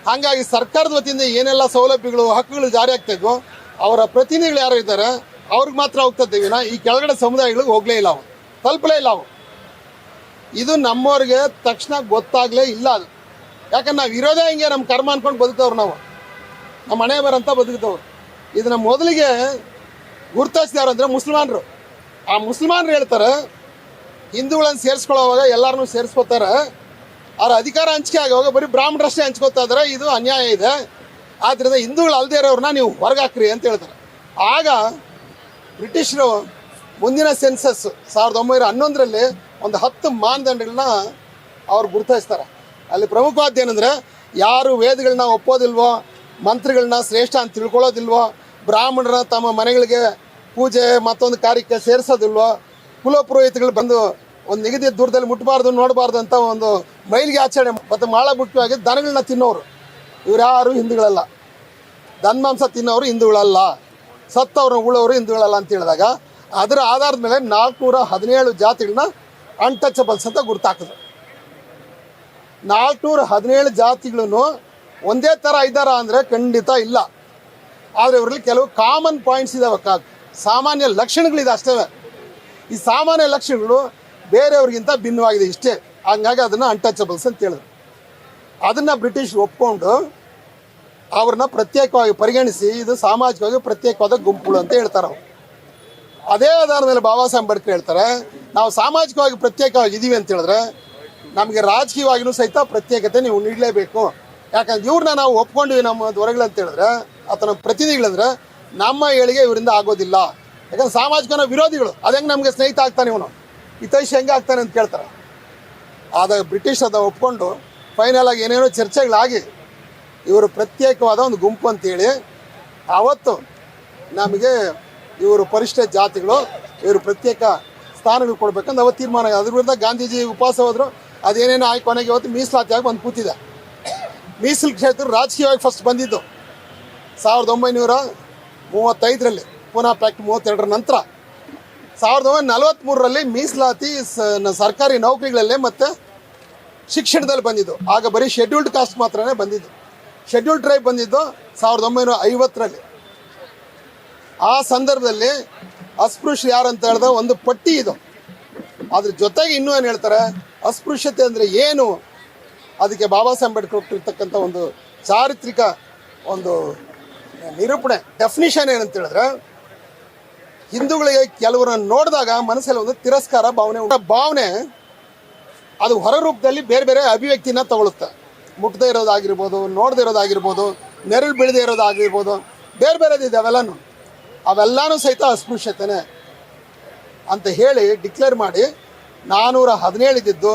ಹಾಗಾಗಿ ಸರ್ಕಾರದ ವತಿಯಿಂದ ಏನೆಲ್ಲ ಸೌಲಭ್ಯಗಳು, ಹಕ್ಕುಗಳು ಜಾರಿ ಆಗ್ತಾಯಿದ್ವೋ ಅವರ ಪ್ರತಿನಿಧಿಗಳು ಯಾರು ಇದ್ದಾರೆ, ಅವ್ರಿಗೆ ಮಾತ್ರ ಹೋಗ್ತದೆ ವಿನ ಈ ಕೆಳಗಡೆ ಸಮುದಾಯಗಳಿಗೆ ಹೋಗಲೇ ಇಲ್ಲ ಅವು ತಲುಪಲೇ ಇಲ್ಲ ಅವು ಇದು ನಮ್ಮವ್ರಿಗೆ ತಕ್ಷಣ ಗೊತ್ತಾಗಲೇ ಇಲ್ಲ ಅದು. ಯಾಕಂದ್ರೆ ನಾವು ಇರೋದೇ ಹಿಂಗೆ ನಮ್ಮ ಕರ್ಮ ಅನ್ಕೊಂಡು ಬದುಕವ್ರು ನಾವು. ನಮ್ಮ ಮನೆ ಬರಂತ ಬದುಕಿದವ್ರು. ಇದನ್ನ ಮೊದಲಿಗೆ ಗುರುತಿಸಿದವ್ರು ಅಂದರೆ ಮುಸಲ್ಮಾನರು. ಆ ಮುಸಲ್ಮಾನರು ಹೇಳ್ತಾರೆ, ಹಿಂದೂಗಳನ್ನು ಸೇರಿಸ್ಕೊಳ್ಳೋವಾಗ ಎಲ್ಲರನ್ನೂ ಸೇರಿಸ್ಕೋತಾರೆ ಅವ್ರ ಅಧಿಕಾರ ಹಂಚಿಕೆ ಆಗುವಾಗ ಬರೀ ಬ್ರಾಹ್ಮಣರಷ್ಟೇ ಹಂಚ್ಕೋತಾ ಇದ್ದಾರೆ ಇದು ಅನ್ಯಾಯ ಇದೆ. ಆದ್ದರಿಂದ ಹಿಂದೂಗಳು ಅಲ್ಲದೆ ಇರೋರನ್ನ ನೀವು ಹೊರಗಾಕ್ರಿ ಅಂತ ಹೇಳ್ತಾರೆ. ಆಗ ಬ್ರಿಟಿಷರು ಮುಂದಿನ ಸೆನ್ಸಸ್ ಸಾವಿರದ ಒಂಬೈನೂರ ಹನ್ನೊಂದರಲ್ಲಿ ಒಂದು ಹತ್ತು ಮಾನದಂಡಗಳನ್ನ ಅವ್ರು ಗುರುತಿಸ್ತಾರೆ. ಅಲ್ಲಿ ಪ್ರಮುಖವಾದ ಏನಂದರೆ ಯಾರು ವೇದಗಳನ್ನ ಒಪ್ಪೋದಿಲ್ವೋ, ಮಂತ್ರಿಗಳನ್ನ ಶ್ರೇಷ್ಠ ಅಂತ ತಿಳ್ಕೊಳ್ಳೋದಿಲ್ವೋ, ಬ್ರಾಹ್ಮಣರ ತಮ್ಮ ಮನೆಗಳಿಗೆ ಪೂಜೆ ಮತ್ತೊಂದು ಕಾರ್ಯಕ್ಕೆ ಸೇರಿಸೋದಿಲ್ವೋ, ಕುಲಪುರೋಹಿತಗಳು ಬಂದು ಒಂದು ನಿಗದಿತ ದೂರದಲ್ಲಿ ಮುಟ್ಟಬಾರ್ದು ನೋಡಬಾರ್ದು ಅಂತ ಒಂದು ಮೈಲಿಗೆ ಆಚರಣೆ ಮತ್ತು ಮಾಳ ಮುಖ್ಯವಾಗಿ ದನಗಳನ್ನ ತಿನ್ನೋರು. ಇವ್ರು ಯಾರು ಹಿಂದೂಗಳಲ್ಲ. ದನ ಮಾಂಸ ತಿನ್ನೋರು ಹಿಂದೂಗಳಲ್ಲ. ಸತ್ತವ್ರನ್ನ ಉಳೋರು ಹಿಂದೂಗಳಲ್ಲ ಅಂತ ಹೇಳಿದಾಗ ಅದರ ಆಧಾರದ ಮೇಲೆ ನಾಲ್ಕುನೂರ ಹದಿನೇಳು ಜಾತಿಗಳನ್ನ ಅನ್ಟಚಬಲ್ಸ್ ಅಂತ ಗುರ್ತಾಕಿದ್ರು ನಾಲ್ಕುನೂರ ಹದಿನೇಳು ಜಾತಿಗಳನ್ನು ಒಂದೇ ಥರ ಇದ್ದಾರ ಅಂದರೆ ಖಂಡಿತ ಇಲ್ಲ. ಆದರೆ ಇವರಲ್ಲಿ ಕೆಲವು ಕಾಮನ್ ಪಾಯಿಂಟ್ಸ್ ಇದಾವೆ ಸಾಮಾನ್ಯ ಲಕ್ಷಣಗಳಿದೆ ಅಷ್ಟೇ. ಈ ಸಾಮಾನ್ಯ ಲಕ್ಷಣಗಳು ಬೇರೆಯವ್ರಿಗಿಂತ ಭಿನ್ನವಾಗಿದೆ ಇಷ್ಟೇ. ಹಂಗಾಗಿ ಅದನ್ನು ಅನ್ಟಚಬಲ್ಸ್ ಅಂತ ಹೇಳಿದ್ರು. ಅದನ್ನು ಬ್ರಿಟಿಷ್ ಒಪ್ಕೊಂಡು ಅವ್ರನ್ನ ಪ್ರತ್ಯೇಕವಾಗಿ ಪರಿಗಣಿಸಿ ಇದು ಸಾಮಾಜಿಕವಾಗಿ ಪ್ರತ್ಯೇಕವಾದ ಗುಂಪುಗಳು ಅಂತ ಹೇಳ್ತಾರೆ ಅವ್ರು. ಅದೇ ಆಧಾರದ ಮೇಲೆ ಬಾಬಾ ಸಾಹೇಬ್ ಅಂಬೇಡ್ಕರ್ ಹೇಳ್ತಾರೆ, ನಾವು ಸಾಮಾಜಿಕವಾಗಿ ಪ್ರತ್ಯೇಕವಾಗಿ ಇದೀವಿ ಅಂತ ಹೇಳಿದ್ರೆ ನಮಗೆ ರಾಜಕೀಯವಾಗಿಯೂ ಸಹಿತ ಪ್ರತ್ಯೇಕತೆ ನೀವು ನೀಡಲೇಬೇಕು. ಯಾಕಂದ್ರೆ ಇವ್ರನ್ನ ನಾವು ಒಪ್ಕೊಂಡಿವಿ ನಮ್ಮ ಅಂತ ಹೇಳಿದ್ರೆ ಅಥವಾ ಪ್ರತಿನಿಧಿಗಳಂದ್ರೆ ನಮ್ಮ ಏಳಿಗೆ ಇವರಿಂದ ಆಗೋದಿಲ್ಲ. ಯಾಕಂದ್ರೆ ಸಾಮಾಜಿಕ ವಿರೋಧಿಗಳು ಅದಂಗೆ ನಮಗೆ ಸ್ನೇಹಿತ ಆಗ್ತಾನೆ ಇವನು. ಹಿತೈಷಿ ಹೆಂಗೆ ಆಗ್ತಾನೆ ಅಂತ ಕೇಳ್ತಾರೆ. ಆದಾಗ ಬ್ರಿಟಿಷ್ ಅದ ಒಪ್ಕೊಂಡು ಫೈನಲ್ ಆಗಿ ಏನೇನೋ ಚರ್ಚೆಗಳಾಗಿ ಇವರು ಪ್ರತ್ಯೇಕವಾದ ಒಂದು ಗುಂಪು ಅಂತೇಳಿ ಆವತ್ತು ನಮಗೆ ಇವರು ಪರಿಷ್ಠ ಜಾತಿಗಳು, ಇವರು ಪ್ರತ್ಯೇಕ ಸ್ಥಾನಗಳು ಕೊಡಬೇಕಂತ ಅವತ್ತು ತೀರ್ಮಾನ. ಅದ್ರ ವಿರುದ್ಧ ಗಾಂಧೀಜಿ ಉಪವಾಸ ಹೋದ್ರು. ಅದೇನೇನೋ ಆಯ್ಕೆ ಕೊನೆಗೆ ಇವತ್ತು ಮೀಸಲಾತಿಯಾಗಿ ಬಂದು ಕೂತಿದೆ. ಮೀಸಲು ಕ್ಷೇತ್ರ ರಾಜಕೀಯವಾಗಿ ಫಸ್ಟ್ ಬಂದಿದ್ದು. ಸಾವಿರದ ಒಂಬೈನೂರ ಮೂವತ್ತೈದರಲ್ಲಿ ಪುನಃ ಪ್ಯಾಕ್ಟ್ ಮೂವತ್ತೆರಡರ ನಂತರ ಸಾವಿರದ ಒಂಬೈನೂರ ನಲವತ್ತ್ಮೂರರಲ್ಲಿ ಮೀಸಲಾತಿ ಸರ್ಕಾರಿ ನೌಕರಿಗಳಲ್ಲೇ ಮತ್ತು ಶಿಕ್ಷಣದಲ್ಲಿ ಬಂದಿದ್ದು. ಆಗ ಬರೀ ಶೆಡ್ಯೂಲ್ಡ್ ಕಾಸ್ಟ್ ಮಾತ್ರನೇ ಬಂದಿದ್ದು. ಶೆಡ್ಯೂಲ್ಡ್ ಟ್ರೈಬ್ ಬಂದಿದ್ದು ಸಾವಿರದ ಒಂಬೈನೂರ ಐವತ್ತರಲ್ಲಿ. ಆ ಸಂದರ್ಭದಲ್ಲಿ ಅಸ್ಪೃಶ್ಯ ಯಾರಂತ ಅಂತ ಹೇಳಿದ್ರೆ ಒಂದು ಪಟ್ಟಿ ಇದು. ಅದ್ರ ಜೊತೆಗೆ ಇನ್ನೂ ಏನು ಹೇಳ್ತಾರೆ? ಅಸ್ಪೃಶ್ಯತೆ ಅಂದರೆ ಏನು? ಅದಕ್ಕೆ ಬಾಬಾ ಸಾಹೇಬ್ ಅಂಬೇಡ್ಕರ್ ಕೊಟ್ಟಿರ್ತಕ್ಕಂಥ ಒಂದು ಚಾರಿತ್ರಿಕ ಒಂದು ನಿರೂಪಣೆ ಡೆಫಿನಿಷನ್ ಏನಂತ ಹೇಳಿದ್ರೆ ಹಿಂದೂಗಳಿಗೆ ಕೆಲವರನ್ನು ನೋಡಿದಾಗ ಮನಸ್ಸಲ್ಲಿ ಒಂದು ತಿರಸ್ಕಾರ ಭಾವನೆ. ಭಾವನೆ ಅದು ಹೊರ ರೂಪದಲ್ಲಿ ಬೇರೆ ಬೇರೆ ಅಭಿವ್ಯಕ್ತಿನ ತಗೊಳುತ್ತೆ ಮುಟ್ಟದೇ ಇರೋದಾಗಿರ್ಬೋದು, ನೋಡದೇ ಇರೋದಾಗಿರ್ಬೋದು, ನೆರಳು ಬೀಳದೇ ಇರೋದಾಗಿರ್ಬೋದು, ಬೇರೆ ಬೇರೆದಿದೆ ಅವೆಲ್ಲನೂ. ಅವೆಲ್ಲನೂ ಸಹಿತ ಅಸ್ಪೃಶ್ಯತೆನೆ ಅಂತ ಹೇಳಿ ಡಿಕ್ಲೇರ್ ಮಾಡಿ ನಾನ್ನೂರ ಹದಿನೇಳು ಇದ್ದಿದ್ದು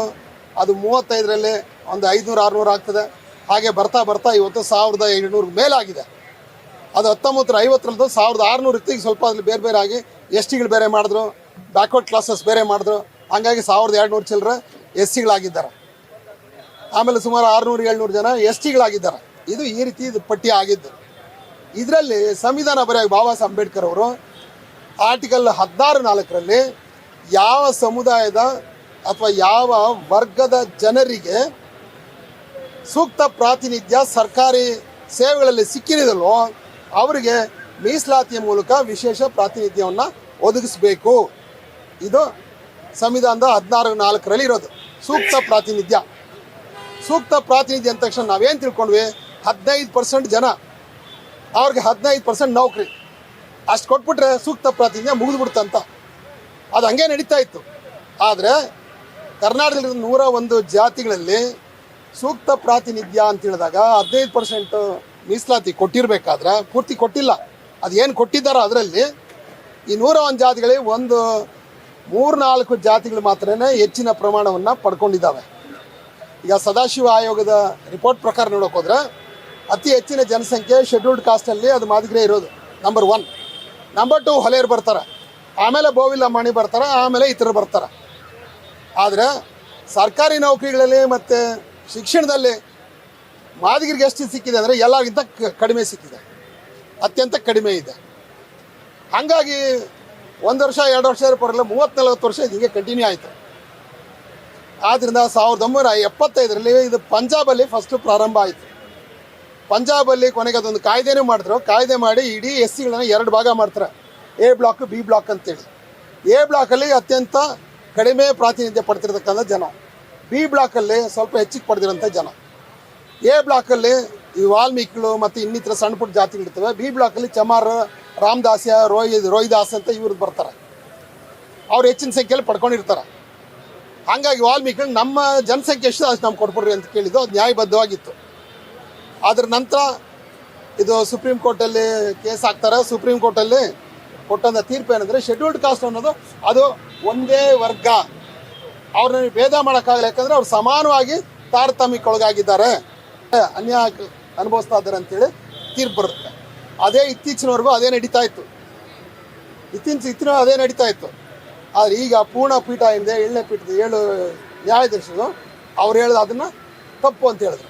ಅದು ಮೂವತ್ತೈದರಲ್ಲಿ ಒಂದು ಐದುನೂರು ಆರುನೂರು ಆಗ್ತದೆ. ಹಾಗೆ ಬರ್ತಾ ಬರ್ತಾ ಇವತ್ತು ಸಾವಿರದ ಏಳ್ನೂರು ಮೇಲಾಗಿದೆ. ಅದು ಹತ್ತೊಂಬತ್ತರ ಐವತ್ತರದ್ದು ಸಾವಿರದ ಆರುನೂರು ಇತ್ತು. ಸ್ವಲ್ಪ ಅದ್ರಲ್ಲಿ ಬೇರೆ ಬೇರೆ ಆಗಿ ಎಸ್ ಟಿಗಳು ಬೇರೆ ಮಾಡಿದ್ರು, ಬ್ಯಾಕ್ವರ್ಡ್ ಕ್ಲಾಸಸ್ ಬೇರೆ ಮಾಡಿದ್ರು. ಹಂಗಾಗಿ ಸಾವಿರದ ಎರಡು ನೂರು ಚಿಲ್ಲರೆ ಎಸ್ ಸಿಗಳಾಗಿದ್ದಾರೆ ಆಮೇಲೆ ಸುಮಾರು ಆರುನೂರು, ಏಳ್ನೂರು ಜನ ಎಸ್ ಟಿಗಳಾಗಿದ್ದಾರೆ ಇದು ಈ ರೀತಿ ಇದು ಪಟ್ಟಿ ಆಗಿದ್ದು. ಇದರಲ್ಲಿ ಸಂವಿಧಾನ ಬರೆಯ ಬಾಬಾ ಸಾಹೇಬ್ ಅಂಬೇಡ್ಕರ್ ಅವರು ಆರ್ಟಿಕಲ್ ಹದಿನಾರು ನಾಲ್ಕರಲ್ಲಿ ಯಾವ ಸಮುದಾಯದ ಅಥವಾ ಯಾವ ವರ್ಗದ ಜನರಿಗೆ ಸೂಕ್ತ ಪ್ರಾತಿನಿಧ್ಯ ಸರ್ಕಾರಿ ಸೇವೆಗಳಲ್ಲಿ ಸಿಕ್ಕಿರಿದಲ್ಲೋ ಅವರಿಗೆ ಮೀಸಲಾತಿಯ ಮೂಲಕ ವಿಶೇಷ ಪ್ರಾತಿನಿಧ್ಯವನ್ನು ಒದಗಿಸಬೇಕು. ಇದು ಸಂವಿಧಾನದ ಹದಿನಾರು ನಾಲ್ಕರಲ್ಲಿ ಇರೋದು. ಸೂಕ್ತ ಪ್ರಾತಿನಿಧ್ಯ. ಸೂಕ್ತ ಪ್ರಾತಿನಿಧ್ಯ ಅಂದ ತಕ್ಷಣ ನಾವೇನು ತಿಳ್ಕೊಂಡ್ವಿ? ಹದಿನೈದು ಪರ್ಸೆಂಟ್ ಜನ. ಅವ್ರಿಗೆ ಹದಿನೈದು ಪರ್ಸೆಂಟ್ ನೌಕರಿ. ಅಷ್ಟು ಕೊಟ್ಬಿಟ್ರೆ ಸೂಕ್ತ ಪ್ರಾತಿನಿಧ್ಯ ಮುಗಿದ್ಬಿಡ್ತಂತ ಅದು ಹಂಗೆ ನಡೀತಾ ಇತ್ತು. ಆದರೆ ಕರ್ನಾಟಕದಲ್ಲಿ ನೂರ ಒಂದು ಜಾತಿಗಳಲ್ಲಿ ಸೂಕ್ತ ಪ್ರಾತಿನಿಧ್ಯ ಅಂತ ಹೇಳಿದಾಗ ಹದಿನೈದು ಪರ್ಸೆಂಟ್ ಮೀಸಲಾತಿ ಕೊಟ್ಟಿರಬೇಕಾದ್ರೆ ಪೂರ್ತಿ ಕೊಟ್ಟಿಲ್ಲ. ಅದೇನು ಕೊಟ್ಟಿದ್ದಾರೋ ಅದರಲ್ಲಿ ಈ ನೂರ ಒಂದು ಜಾತಿಗಳಿಗೆ ಒಂದು ಮೂರ್ನಾಲ್ಕು ಜಾತಿಗಳು ಮಾತ್ರ ಹೆಚ್ಚಿನ ಪ್ರಮಾಣವನ್ನು ಪಡ್ಕೊಂಡಿದ್ದಾವೆ. ಈಗ ಸದಾಶಿವ ಆಯೋಗದ ರಿಪೋರ್ಟ್ ಪ್ರಕಾರ ನೋಡೋಕೆ ಹೋದ್ರೆ ಅತಿ ಹೆಚ್ಚಿನ ಜನಸಂಖ್ಯೆ ಶೆಡ್ಯೂಲ್ಡ್ ಕಾಸ್ಟಲ್ಲಿ ಅದು ಮಾದಿಗ್ರೆ ಇರೋದು ನಂಬರ್ ಒನ್ ನಂಬರ್ ಟು ಹೊಲೆಯರು ಬರ್ತಾರೆ. ಆಮೇಲೆ ಬೋವಿಲ್ಲ ಮಣಿ ಬರ್ತಾರೆ, ಆಮೇಲೆ ಇತರರು ಬರ್ತಾರೆ. ಆದರೆ ಸರ್ಕಾರಿ ನೌಕರಿಗಳಲ್ಲಿ ಮತ್ತು ಶಿಕ್ಷಣದಲ್ಲಿ ಮಾದಿಗರಿಗೆ ಎಷ್ಟು ಸಿಕ್ಕಿದೆ ಅಂದರೆ ಎಲ್ಲರಿಗಿಂತ ಕಡಿಮೆ ಸಿಕ್ಕಿದೆ. ಅತ್ಯಂತ ಕಡಿಮೆ ಇದೆ. ಹಾಗಾಗಿ ಒಂದು ವರ್ಷ, ಎರಡು ವರ್ಷ ಪರಲ್ಲ ಮೂವತ್ತು ನಲವತ್ತು ವರ್ಷ ಇದು ಹಿಂಗೆ ಕಂಟಿನ್ಯೂ ಆಯಿತು. ಆದ್ದರಿಂದ ಸಾವಿರದ ಒಂಬೈನೂರ ಎಪ್ಪತ್ತೈದರಲ್ಲಿ ಇದು ಪಂಜಾಬಲ್ಲಿ ಫಸ್ಟು ಪ್ರಾರಂಭ ಆಯಿತು. ಪಂಜಾಬಲ್ಲಿ ಕೊನೆಗೆ ಅದೊಂದು ಕಾಯ್ದೆನೂ ಮಾಡಿದ್ರು. ಕಾಯ್ದೆ ಮಾಡಿ ಇಡೀ ಎಸ್ ಸಿಗಳನ್ನ ಎರಡು ಭಾಗ ಮಾಡ್ತಾರೆ. ಎ ಬ್ಲಾಕ್, ಬಿ ಬ್ಲಾಕ್ ಅಂತೇಳಿ. ಎ ಬ್ಲಾಕಲ್ಲಿ ಅತ್ಯಂತ ಕಡಿಮೆ ಪ್ರಾತಿನಿಧ್ಯ ಪಡ್ತಿರ್ತಕ್ಕಂಥ ಜನ. ಬಿ ಬ್ಲಾಕಲ್ಲಿ ಸ್ವಲ್ಪ ಹೆಚ್ಚಿಗೆ ಪಡೆದಿರೋಂಥ ಜನ. ಎ ಬ್ಲಾಕಲ್ಲಿ ಈ ವಾಲ್ಮೀಕಿಗಳು ಮತ್ತು ಇನ್ನಿತರ ಸಣ್ಣ ಪುಟ್ಟ ಜಾತಿಗಳಿರ್ತವೆ. ಬಿ ಬ್ಲಾಕಲ್ಲಿ ಚಮಾರ್, ರಾಮದಾಸ್ಯ ರೋಹಿ ರೋಹಿದಾಸ್ ಅಂತ ಇವ್ರು ಬರ್ತಾರೆ. ಅವ್ರು ಹೆಚ್ಚಿನ ಸಂಖ್ಯೆಯಲ್ಲಿ ಪಡ್ಕೊಂಡಿರ್ತಾರೆ. ಹಾಗಾಗಿ ವಾಲ್ಮೀಕಿಗಳು ನಮ್ಮ ಜನಸಂಖ್ಯೆ ಎಷ್ಟು ಅಷ್ಟು ನಮ್ಗೆ ಕೊಟ್ಬಿಡ್ರಿ ಅಂತ ಕೇಳಿದ್ದು ಅದು ನ್ಯಾಯಬದ್ಧವಾಗಿತ್ತು. ಅದ್ರ ನಂತರ ಇದು ಸುಪ್ರೀಂ ಕೋರ್ಟಲ್ಲಿ ಕೇಸ್ ಹಾಕ್ತಾರೆ. ಸುಪ್ರೀಂ ಕೋರ್ಟಲ್ಲಿ ಕೊಟ್ಟಂಥ ತೀರ್ಪು ಏನಂದರೆ ಶೆಡ್ಯೂಲ್ಡ್ ಕಾಸ್ಟ್ ಅನ್ನೋದು ಅದು ಒಂದೇ ವರ್ಗ. ಅವ್ರನ್ನ ಭೇದ ಮಾಡೋಕ್ಕಾಗಲ್ಲ. ಯಾಕಂದರೆ ಅವ್ರು ಸಮಾನವಾಗಿ ತಾರತಮ್ಯಕ್ಕೊಳಗಾಗಿದ್ದಾರೆ ಅನ್ಯಾಯ ಅನುಭವಿಸ್ತಾ ಇದ್ದಾರೆ ಅಂತೇಳಿ ತೀರ್ಪು ಬರುತ್ತೆ. ಅದೇ ಇತ್ತೀಚಿನವರೆಗೂ ಅದೇ ನಡೀತಾ ಇತ್ತು. ಇತ್ತೀಚಿನ ಇತ್ತಿನ ಅದೇ ನಡೀತಾ ಇತ್ತು. ಆದರೆ ಈಗ ಪೂರ್ಣ ಪೀಠ ಹಿಂದೆ, ಏಳನೇ ಪೀಠದ ಏಳು ನ್ಯಾಯಾಧೀಶರು ಅವ್ರು ಹೇಳಿದ ಅದನ್ನು ತಪ್ಪು ಅಂತ ಹೇಳಿದ್ರು.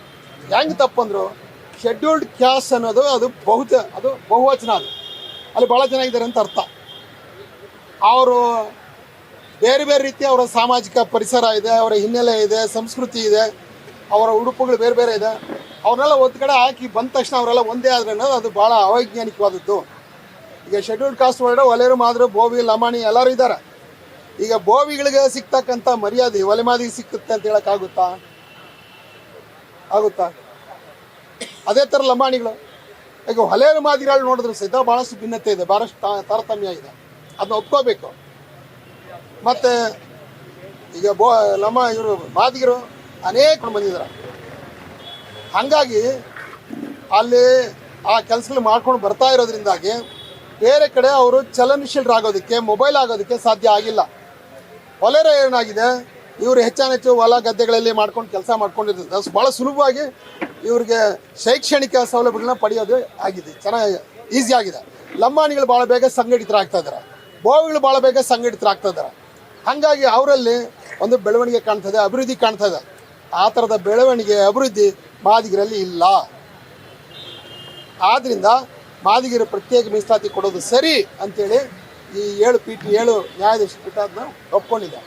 ಹೆಂಗೆ ತಪ್ಪು ಅಂದರು? ಶೆಡ್ಯೂಲ್ಡ್ ಕ್ಯಾಸ್ಟ್ ಅನ್ನೋದು ಅದು ಬಹುತ ಅದು ಬಹುವಚನ ಅದು. ಅಲ್ಲಿ ಭಾಳ ಜನ ಇದ್ದಾರೆ ಅಂತ ಅರ್ಥ. ಅವರು ಬೇರೆ ಬೇರೆ ರೀತಿ ಅವರ ಸಾಮಾಜಿಕ ಪರಿಸರ ಇದೆ, ಅವರ ಹಿನ್ನೆಲೆ ಇದೆ, ಸಂಸ್ಕೃತಿ ಇದೆ. ಅವರ ಉಡುಪುಗಳು ಬೇರೆ ಬೇರೆ ಇದೆ. ಅವ್ರನ್ನೆಲ್ಲ ಒಂದು ಕಡೆ ಹಾಕಿ ಬಂದ ತಕ್ಷಣ ಅವರೆಲ್ಲ ಒಂದೇ ಆದರೆ ಅನ್ನೋದು ಅದು ಭಾಳ ಅವೈಜ್ಞಾನಿಕವಾದದ್ದು. ಈಗ ಶೆಡ್ಯೂಲ್ಡ್ ಕಾಸ್ಟ್ ಒಳಗಡೆ ಒಲೆರು ಮಾದ್ರು ಬೋವಿ, ಲಮಾಣಿ ಎಲ್ಲರೂ ಇದ್ದಾರೆ. ಈಗ ಬೋವಿಗಳಿಗೆ ಸಿಗ್ತಕ್ಕಂಥ ಮರ್ಯಾದೆ ಒಲೆ ಮಾದಿಗೆ ಸಿಕ್ಕುತ್ತೆ ಅಂತ ಹೇಳೋಕ್ಕಾಗುತ್ತಾ ಆಗುತ್ತಾ? ಅದೇ ಥರ ಲಮಾಣಿಗಳು. ಈಗ ಹೊಲೆಯರು ಮಾದಿಗಳು ನೋಡಿದ್ರು ಸಹಿತ ಭಾಳಷ್ಟು ಭಿನ್ನತೆ ಇದೆ ಭಾಳಷ್ಟು ತಾರತಮ್ಯ ಇದೆ. ಅದನ್ನ ಒಪ್ಕೋಬೇಕು. ಮತ್ತು ಈಗ ಬೋ ಲಮ್ಮ ಇವರು ಮಾದಿಗರು ಅನೇಕ ಬಂದಿದ್ದಾರೆ. ಹಾಗಾಗಿ ಅಲ್ಲಿ ಆ ಕೆಲಸಗಳು ಮಾಡ್ಕೊಂಡು ಬರ್ತಾ ಇರೋದ್ರಿಂದಾಗಿ ಬೇರೆ ಕಡೆ ಅವರು ಚಲನಶೀಲರಾಗೋದಕ್ಕೆ ಮೊಬೈಲ್ ಆಗೋದಕ್ಕೆ ಸಾಧ್ಯ ಆಗಿಲ್ಲ. ಹೊಲೆರ ಏನಾಗಿದೆ, ಇವರು ಹೆಚ್ಚಾನೆಚ್ಚು ಹೊಲ ಗದ್ದೆಗಳಲ್ಲಿ ಮಾಡ್ಕೊಂಡು ಕೆಲಸ ಮಾಡ್ಕೊಂಡಿರೋದ್ರಿಂದ ಭಾಳ ಸುಲಭವಾಗಿ ಇವರಿಗೆ ಶೈಕ್ಷಣಿಕ ಸೌಲಭ್ಯಗಳನ್ನ ಪಡೆಯೋದು ಆಗಿದೆ. ಚೆನ್ನಾಗಿ ಈಸಿ ಆಗಿದೆ. ಲಂಬಾಣಿಗಳು ಭಾಳ ಬೇಗ ಸಂಘಟಿತರಾಗ್ತಾ ಇದ್ದಾರೆ. ಬೋವಿಗಳು ಭಾಳ ಬೇಗ ಸಂಘಟಿತರಾಗ್ತಾ ಇದ್ದಾರೆ. ಹಾಗಾಗಿ ಅವರಲ್ಲಿ ಒಂದು ಬೆಳವಣಿಗೆ ಕಾಣ್ತದೆ, ಅಭಿವೃದ್ಧಿ ಕಾಣ್ತಾ ಇದೆ ಆ ಥರದ ಬೆಳವಣಿಗೆ ಅಭಿವೃದ್ಧಿ ಮಾದಿಗರಲ್ಲಿ ಇಲ್ಲ. ಆದ್ದರಿಂದ ಮಾದಿಗರ ಪ್ರತ್ಯೇಕ ಮೀಸಲಾತಿ ಕೊಡೋದು ಸರಿ ಅಂತೇಳಿ ಈ ಏಳು ಪೀಠ ಏಳು ನ್ಯಾಯಾಧೀಶ ಪೀಠ ಅದನ್ನ ಒಪ್ಕೊಂಡಿದೆ